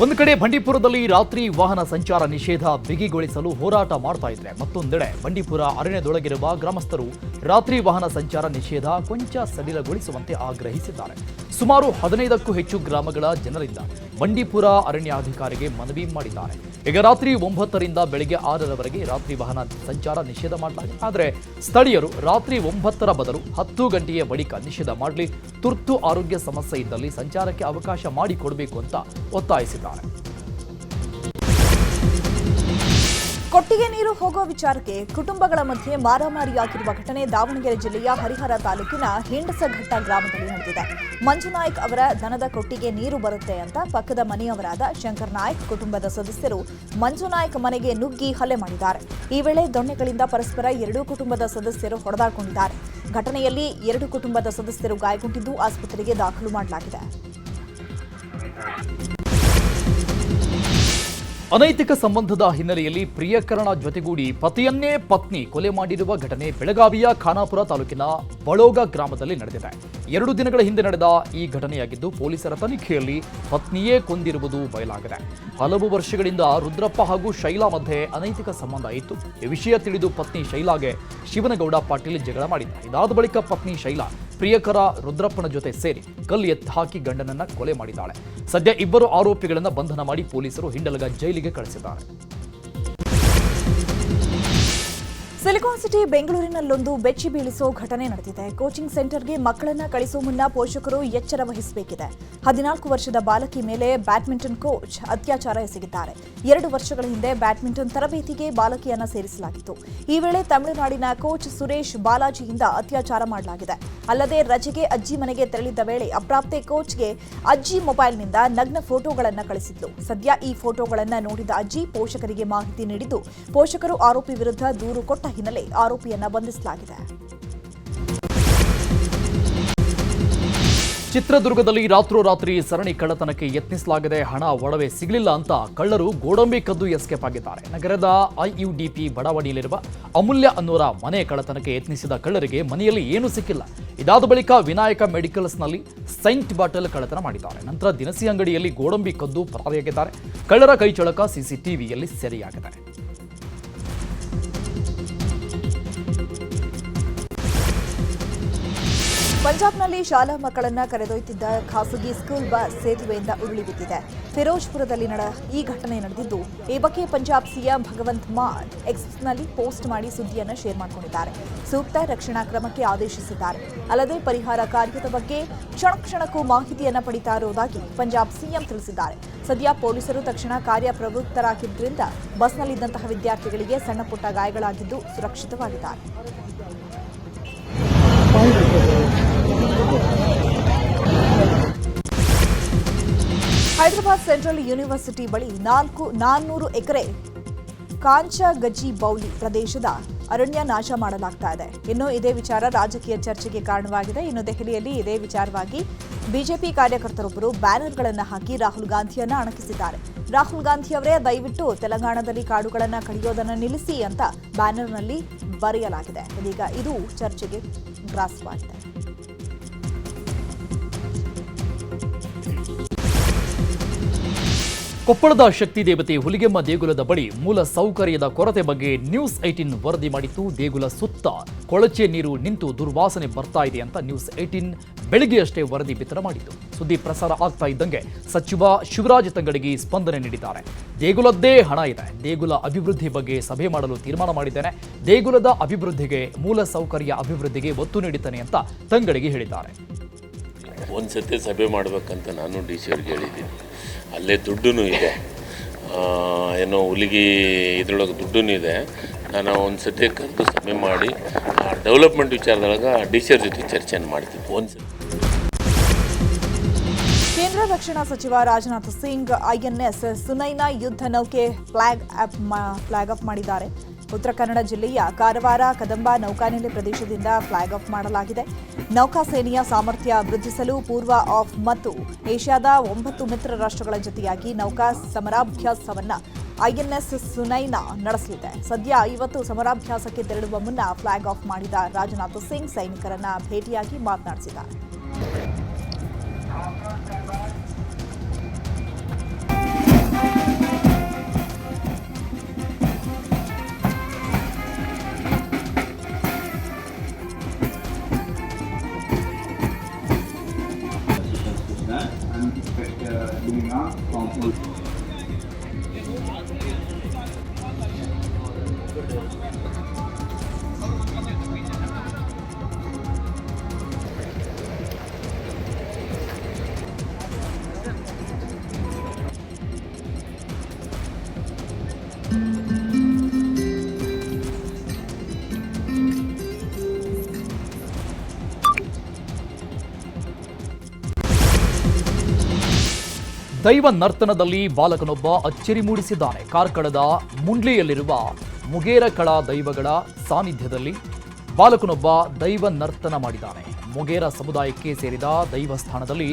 ಒಂದು ಕಡೆ ಬಂಡೀಪುರದಲ್ಲಿ ರಾತ್ರಿ ವಾಹನ ಸಂಚಾರ ನಿಷೇಧ ಬಿಗಿಗೊಳಿಸಲು ಹೋರಾಟ ಮಾಡ್ತಾ ಇದ್ರೆ ಮತ್ತೊಂದೆಡೆ ಬಂಡೀಪುರ ಅರಣ್ಯದೊಳಗಿರುವ ಗ್ರಾಮಸ್ಥರು ರಾತ್ರಿ ವಾಹನ ಸಂಚಾರ ನಿಷೇಧ ಕೊಂಚ ಸಡಿಲಗೊಳಿಸುವಂತೆ ಆಗ್ರಹಿಸಿದ್ದಾರೆ. ಸುಮಾರು ಹದಿನೈದಕ್ಕೂ ಹೆಚ್ಚು ಗ್ರಾಮಗಳ ಜನರಿಂದ ಬಂಡೀಪುರ ಅರಣ್ಯಾಧಿಕಾರಿಗೆ ಮನವಿ ಮಾಡಿದ್ದಾರೆ. ಈಗ ರಾತ್ರಿ ಒಂಬತ್ತರಿಂದ ಬೆಳಗ್ಗೆ ಆರರವರೆಗೆ ರಾತ್ರಿ ವಾಹನ ಸಂಚಾರ ನಿಷೇಧ ಮಾಡಲಾಗಿದೆ. ಆದರೆ ಸ್ಥಳೀಯರು ರಾತ್ರಿ ಒಂಬತ್ತರ ಬದಲು ಹತ್ತು ಗಂಟೆಯ ಬಳಿಕ ನಿಷೇಧ ಮಾಡಲಿ, ತುರ್ತು ಆರೋಗ್ಯ ಸಮಸ್ಯೆ ಇದ್ದಲ್ಲಿ ಸಂಚಾರಕ್ಕೆ ಅವಕಾಶ ಮಾಡಿಕೊಡಬೇಕು ಅಂತ ಒತ್ತಾಯಿಸಿದ್ದಾರೆ. ಕೊಟ್ಟಿಗೆ ನೀರು ಹೋಗುವ ವಿಚಾರಕ್ಕೆ ಕುಟುಂಬಗಳ ಮಧ್ಯೆ ಮಾರಾಮಾರಿಯಾಗಿರುವ ಘಟನೆ ದಾವಣಗೆರೆ ಜಿಲ್ಲೆಯ ಹರಿಹರ ತಾಲೂಕಿನ ಹಿಂಡಸಘಟ್ಟ ಗ್ರಾಮದಲ್ಲಿ ನಡೆದಿದೆ. ಮಂಜುನಾಯ್ಕ್ ಅವರ ದನದ ಕೊಟ್ಟಿಗೆ ನೀರು ಬರುತ್ತೆ ಅಂತ ಪಕ್ಕದ ಮನೆಯವರಾದ ಶಂಕರ್ ನಾಯ್ಕ್ ಕುಟುಂಬದ ಸದಸ್ಯರು ಮಂಜುನಾಯ್ಕ್ ಮನೆಗೆ ನುಗ್ಗಿ ಹಲ್ಲೆ ಮಾಡಿದ್ದಾರೆ. ಈ ವೇಳೆ ದೊಣ್ಣೆಗಳಿಂದ ಪರಸ್ಪರ ಎರಡೂ ಕುಟುಂಬದ ಸದಸ್ಯರು ಹೊಡೆದಾಡಿಕೊಂಡಿದ್ದಾರೆ ಘಟನೆಯಲ್ಲಿ ಎರಡು ಕುಟುಂಬದ ಸದಸ್ಯರು ಗಾಯಗೊಂಡಿದ್ದು ಆಸ್ಪತ್ರೆಗೆ ದಾಖಲು ಮಾಡಲಾಗಿದೆ. ಅನೈತಿಕ ಸಂಬಂಧದ ಹಿನ್ನೆಲೆಯಲ್ಲಿ ಪ್ರಿಯಕರಣ ಜೊತೆಗೂಡಿ ಪತಿಯನ್ನೇ ಪತ್ನಿ ಕೊಲೆ ಮಾಡಿರುವ ಘಟನೆ ಬೆಳಗಾವಿಯ ಖಾನಾಪುರ ತಾಲೂಕಿನ ಬಳೋಗ ಗ್ರಾಮದಲ್ಲಿ ನಡೆದಿದೆ. ಎರಡು ದಿನಗಳ ಹಿಂದೆ ನಡೆದ ಈ ಘಟನೆಯಾಗಿದ್ದು ಪೊಲೀಸರ ತನಿಖೆಯಲ್ಲಿ ಪತ್ನಿಯೇ ಕೊಂದಿರುವುದು ಬಯಲಾಗಿದೆ. ಹಲವು ವರ್ಷಗಳಿಂದ ರುದ್ರಪ್ಪ ಹಾಗೂ ಶೈಲಾ ಮಧ್ಯೆ ಅನೈತಿಕ ಸಂಬಂಧ ಇತ್ತು. ಈ ವಿಷಯ ತಿಳಿದು ಪತ್ನಿ ಶೈಲಾಗೆ ಶಿವನಗೌಡ ಪಾಟೀಲ್ ಜಗಳ ಮಾಡಿದ್ದ ಇದಾದ ಬಳಿಕ ಪತ್ನಿ ಶೈಲಾ, ಪ್ರಿಯಕರ ರುದ್ರಪ್ಪನ ಜೊತೆ ಸೇರಿ ಕಲ್ಲು ಎತ್ತಿ ಹಾಕಿ ಗಂಡನನ್ನ ಕೊಲೆ ಮಾಡಿದ್ದಾಳೆ. ಸದ್ಯ ಇಬ್ಬರು ಆರೋಪಿಗಳನ್ನು ಬಂಧನ ಮಾಡಿ ಪೊಲೀಸರು ಹಿಂಡಲಗ ಜೈಲಿಗೆ ಕಳಿಸಿದ್ದಾರೆ. ಸಿಲಿಕಾನ್ ಸಿಟಿ ಬೆಂಗಳೂರಿನಲ್ಲೊಂದು ಬೆಚ್ಚಿ ಬೀಳಿಸೋ ಘಟನೆ ನಡೆದಿದೆ. ಕೋಚಿಂಗ್ ಸೆಂಟರ್ಗೆ ಮಕ್ಕಳನ್ನ ಕಳಿಸೋ ಮುನ್ನ ಪೋಷಕರು ಎಚ್ಚರ ವಹಿಸಬೇಕಿದೆ. ಹದಿನಾಲ್ಕು ವರ್ಷದ ಬಾಲಕಿ ಮೇಲೆ ಬ್ಯಾಡ್ಮಿಂಟನ್ ಕೋಚ್ ಅತ್ಯಾಚಾರ ಎಸಗಿದ್ದಾರೆ. ಎರಡು ವರ್ಷಗಳ ಹಿಂದೆ ಬ್ಯಾಡ್ಮಿಂಟನ್ ತರಬೇತಿಗೆ ಬಾಲಕಿಯನ್ನ ಸೇರಿಸಲಾಗಿತ್ತು. ಈ ವೇಳೆ ತಮಿಳುನಾಡಿನ ಕೋಚ್ ಸುರೇಶ್ ಬಾಲಾಜಿಯಿಂದ ಅತ್ಯಾಚಾರ ಮಾಡಲಾಗಿದೆ. ಅಲ್ಲದೆ ರಜೆಗೆ ಅಜ್ಜಿ ಮನೆಗೆ ತೆರಳಿದ್ದ ವೇಳೆ ಅಪ್ರಾಪ್ತೆ ಕೋಚ್ಗೆ ಅಜ್ಜಿ ಮೊಬೈಲ್ನಿಂದ ನಗ್ನ ಫೋಟೋಗಳನ್ನು ಕಳಿಸಿದ್ದು. ಸದ್ಯ ಈ ಫೋಟೋಗಳನ್ನು ನೋಡಿದ ಅಜ್ಜಿ ಪೋಷಕರಿಗೆ ಮಾಹಿತಿ ನೀಡಿದ್ದು, ಪೋಷಕರು ಆರೋಪಿ ವಿರುದ್ಧ ದೂರು ಕೊಟ್ಟ ಹಿನ್ನೆಲೆ ಆರೋಪಿಯನ್ನ ಬಂಧಿಸಲಾಗಿದೆ. ಚಿತ್ರದುರ್ಗದಲ್ಲಿ ರಾತ್ರೋರಾತ್ರಿ ಸರಣಿ ಕಳ್ಳತನಕ್ಕೆ ಯತ್ನಿಸಲಾಗಿದೆ ಹಣ ಒಡವೆ ಸಿಗಲಿಲ್ಲ ಅಂತ ಕಳ್ಳರು ಗೋಡಂಬಿ ಕದ್ದು ಎಸ್ಕೇಪ್ ಆಗಿದ್ದಾರೆ. ನಗರದ ಐಯುಡಿಪಿ ಬಡಾವಣೆಯಲ್ಲಿರುವ ಅಮೂಲ್ಯ ಅನ್ನೋರ ಮನೆ ಕಳ್ಳತನಕ್ಕೆ ಯತ್ನಿಸಿದ ಕಳ್ಳರಿಗೆ ಮನೆಯಲ್ಲಿ ಏನೂ ಸಿಕ್ಕಿಲ್ಲ. ಇದಾದ ಬಳಿಕ ವಿನಾಯಕ ಮೆಡಿಕಲ್ಸ್ನಲ್ಲಿ ಸೈಂಟ್ ಬಾಟಲ್ ಕಳ್ಳತನ ಮಾಡಿದ್ದಾರೆ. ನಂತರ ದಿನಸಿ ಅಂಗಡಿಯಲ್ಲಿ ಗೋಡಂಬಿ ಕದ್ದು ಪರಾರಿಯಾಗಿದ್ದಾರೆ. ಕಳ್ಳರ ಕೈಚಳಕ ಸಿಸಿಟಿವಿಯಲ್ಲಿ ಸೆರೆಯಾಗಿದೆ. ಪಂಜಾಬ್ನಲ್ಲಿ ಶಾಲಾ ಮಕ್ಕಳನ್ನ ಕರೆದೊಯ್ತಿದ್ದ ಖಾಸಗಿ ಸ್ಕೂಲ್ ಬಸ್ ಸೇತುವೆಯಿಂದ ಉರುಳಿ ಬಿದ್ದಿದೆ. ಫಿರೋಜ್ಪುರದಲ್ಲಿ ನಡ ಈ ಘಟನೆ ನಡೆದಿದ್ದು, ಈ ಬಗ್ಗೆ ಪಂಜಾಬ್ ಸಿಎಂ ಭಗವಂತ್ ಮಾನ್ ಎಕ್ಸ್ನಲ್ಲಿ ಪೋಸ್ಟ್ ಮಾಡಿ ಸುದ್ದಿಯನ್ನು ಶೇರ್ ಮಾಡಿಕೊಂಡಿದ್ದಾರೆ. ಸೂಕ್ತ ರಕ್ಷಣಾ ಕ್ರಮಕ್ಕೆ ಆದೇಶಿಸಿದ್ದಾರೆ. ಅಲ್ಲದೆ ಪರಿಹಾರ ಕಾರ್ಯದ ಬಗ್ಗೆ ಕ್ಷಣ ಕ್ಷಣಕ್ಕೂ ಮಾಹಿತಿಯನ್ನು ಪಡಿತಾ ಇರುವುದಾಗಿ ಪಂಜಾಬ್ ಸಿಎಂ ತಿಳಿಸಿದ್ದಾರೆ. ಸದ್ಯ ಪೊಲೀಸರು ತಕ್ಷಣ ಕಾರ್ಯಪ್ರವೃತ್ತರಾಗಿದ್ದರಿಂದ ಬಸ್ನಲ್ಲಿದ್ದಂತಹ ವಿದ್ಯಾರ್ಥಿಗಳಿಗೆ ಸಣ್ಣ ಪುಟ್ಟ ಗಾಯಗಳಾಗಿದ್ದು ಸುರಕ್ಷಿತವಾಗಿದ್ದಾರೆ. ಹೈದರಾಬಾದ್ ಸೆಂಟ್ರಲ್ ಯೂನಿವರ್ಸಿಟಿ ಬಳಿ ನಾಲ್ಕು ನಾನ್ನೂರು ಎಕರೆ ಕಾಂಚಗಜ್ಜಿ ಬೌಲಿ ಪ್ರದೇಶದ ಅರಣ್ಯ ನಾಶ ಮಾಡಲಾಗ್ತಾ ಇದೆ. ಇನ್ನು ಇದೇ ವಿಚಾರ ರಾಜಕೀಯ ಚರ್ಚೆಗೆ ಕಾರಣವಾಗಿದೆ. ಇನ್ನು ದೆಹಲಿಯಲ್ಲಿ ಇದೇ ವಿಚಾರವಾಗಿ ಬಿಜೆಪಿ ಕಾರ್ಯಕರ್ತರೊಬ್ಬರು ಬ್ಯಾನರ್ಗಳನ್ನು ಹಾಕಿ ರಾಹುಲ್ ಗಾಂಧಿಯನ್ನ ಅಣಕಿಸಿದ್ದಾರೆ. ರಾಹುಲ್ ಗಾಂಧಿ ಅವರೇ ದಯವಿಟ್ಟು ತೆಲಂಗಾಣದಲ್ಲಿ ಕಾಡುಗಳನ್ನು ಕಡಿಯೋದನ್ನು ನಿಲ್ಲಿಸಿ ಅಂತ ಬ್ಯಾನರ್ನಲ್ಲಿ ಬರೆಯಲಾಗಿದೆ. ಇದೀಗ ಇದು ಚರ್ಚೆಗೆ ಗ್ರಾಸವಾಗಿದೆ. ಕೊಪ್ಪಳದ ಶಕ್ತಿ ದೇವತೆ ಹುಲಿಗೆಮ್ಮ ದೇಗುಲದ ಬಳಿ ಮೂಲ ಸೌಕರ್ಯದ ಕೊರತೆ ಬಗ್ಗೆ ನ್ಯೂಸ್ ಏಟೀನ್ ವರದಿ ಮಾಡಿತ್ತು. ದೇಗುಲ ಸುತ್ತ ಕೊಳಚೆ ನೀರು ನಿಂತು ದುರ್ವಾಸನೆ ಬರ್ತಾ ಇದೆ ಅಂತ ನ್ಯೂಸ್ ಏಟೀನ್ ಬೆಳಿಗ್ಗೆಯಷ್ಟೇ ವರದಿ ಬಿತ್ತರ ಮಾಡಿತ್ತು. ಸುದ್ದಿ ಪ್ರಸಾರ ಆಗ್ತಾ ಇದ್ದಂಗೆ ಸಚಿವ ಶಿವರಾಜ್ ತಂಗಡಿಗೆ ಸ್ಪಂದನೆ ನೀಡಿದ್ದಾರೆ. ದೇಗುಲದ್ದೇ ಹಣ ಇದೆ. ದೇಗುಲ ಅಭಿವೃದ್ಧಿ ಬಗ್ಗೆ ಸಭೆ ಮಾಡಲು ತೀರ್ಮಾನ ಮಾಡಿದ್ದೇನೆ. ದೇಗುಲದ ಅಭಿವೃದ್ಧಿಗೆ, ಮೂಲ ಸೌಕರ್ಯ ಅಭಿವೃದ್ಧಿಗೆ ಒತ್ತು ನೀಡುತ್ತೇನೆ ಅಂತ ತಂಗಡಿಗೆ ಹೇಳಿದ್ದಾರೆ. ಒಂದು ಸತಿ ಸಭೆ ಮಾಡಬೇಕಂತ ನಾನು ಡಿ ಸಿ ಅವ್ರಿಗೆ ಹೇಳಿದ್ದೀನಿ. ಅಲ್ಲೇ ದುಡ್ಡೂ ಇದೆ. ಏನೋ ಹುಲಿಗಿ ಇದ್ರೊಳಗೆ ದುಡ್ಡೂ ಇದೆ. ನಾನು ಒಂದು ಸತಿ ಕರೆದು ಸಭೆ ಮಾಡಿ, ಆ ಡೆವಲಪ್ಮೆಂಟ್ ವಿಚಾರದೊಳಗೆ ಡಿ ಸಿ ಅವ್ರ ಜೊತೆ ಚರ್ಚೆಯನ್ನು ಮಾಡ್ತೀನಿ. ಒಂದು ಸತಿ. ಕೇಂದ್ರ ರಕ್ಷಣಾ ಸಚಿವ ರಾಜನಾಥ್ ಸಿಂಗ್ ಐಎನ್ಎಸ್ ಸುನೈನಾ ಯುದ್ಧ ನೌಕೆ ಫ್ಲಾಗ್ ಆಪ್ ಫ್ಲಾಗ್ ಆಫ್ ಮಾಡಿದ್ದಾರೆ. ಉತ್ತರ ಕನ್ನಡ ಜಿಲ್ಲೆಯ ಕಾರವಾರ, ಕದಂಬ, ನೌಕಾನೆಲೆ ಪ್ರದೇಶದಿಂದ ಫ್ಲಾಗ್ ಆಫ್ ಮಾಡಲಾಗಿದೆ. ನೌಕಾ ನೌಕಾಸೇನೆಯ ಸಾಮರ್ಥ್ಯ ವೃದ್ಧಿಸಲು ಪೂರ್ವ ಆಫ್ ಮತ್ತು ಏಷ್ಯಾದ ಒಂಬತ್ತು ಮಿತ್ರ ರಾಷ್ಟ್ರಗಳ ಜೊತೆಯಾಗಿ ನೌಕಾ ಸಮರಾಭ್ಯಾಸವನ್ನು ಐಎನ್ಎಸ್ ಸುನೈನಾ ನಡೆಸಲಿದೆ. ಸದ್ಯ ಇವತ್ತು ಸಮರಾಭ್ಯಾಸಕ್ಕೆ ತೆರಳುವ ಮುನ್ನ ಫ್ಲಾಗ್ ಆಫ್ ಮಾಡಿದ ರಾಜನಾಥ್ ಸಿಂಗ್ ಸೈನಿಕರನ್ನ ಭೇಟಿಯಾಗಿ ಮಾತನಾಡಿಸಿದ್ದಾರೆ. ದೈವ ನರ್ತನದಲ್ಲಿ ಬಾಲಕನೊಬ್ಬ ಅಚ್ಚರಿ ಮೂಡಿಸಿದ್ದಾನೆ. ಕಾರ್ಕಳದ ಮುಂಡ್ಲಿಯಲ್ಲಿರುವ ಮುಗೇರಕಳ ದೈವಗಳ ಸಾನ್ನಿಧ್ಯದಲ್ಲಿ ಬಾಲಕನೊಬ್ಬ ದೈವ ನರ್ತನ ಮಾಡಿದ್ದಾನೆ. ಮುಗೇರ ಸಮುದಾಯಕ್ಕೆ ಸೇರಿದ ದೈವಸ್ಥಾನದಲ್ಲಿ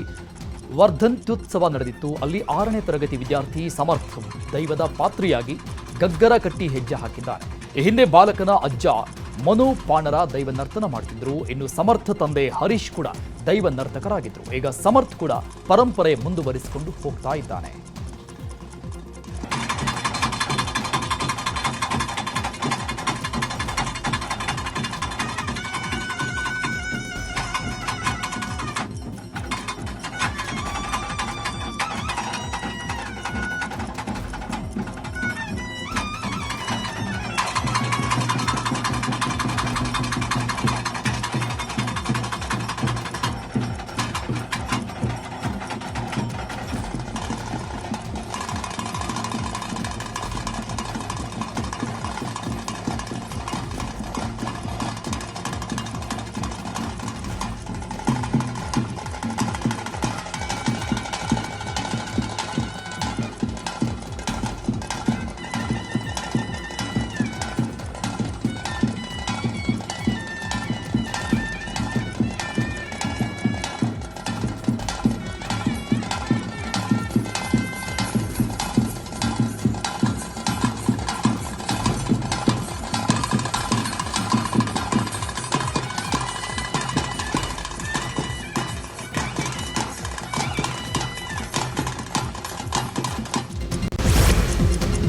ವರ್ಧಂತ್ಯುತ್ಸವ ನಡೆದಿತ್ತು. ಅಲ್ಲಿ ಆರನೇ ತರಗತಿ ವಿದ್ಯಾರ್ಥಿ ಸಮರ್ಥ ದೈವದ ಪಾತ್ರಿಯಾಗಿ ಗಗ್ಗರ ಕಟ್ಟಿ ಹೆಜ್ಜೆ ಹಾಕಿದ್ದಾನೆ. ಈ ಹಿಂದೆ ಬಾಲಕನ ಅಜ್ಜ ಮನು ಪಾಣರ ದೈವ ನರ್ತನ ಮಾಡ್ತಿದ್ರು. ಇನ್ನು ಸಮರ್ಥ ತಂದೆ ಹರೀಶ್ ಕೂಡ ದೈವ ನರ್ತಕರಾಗಿದ್ರು ಈಗ ಸಮರ್ಥ್ ಕೂಡ ಪರಂಪರೆ ಮುಂದುವರಿಸಿಕೊಂಡು ಹೋಗ್ತಾ ಇದ್ದಾನೆ.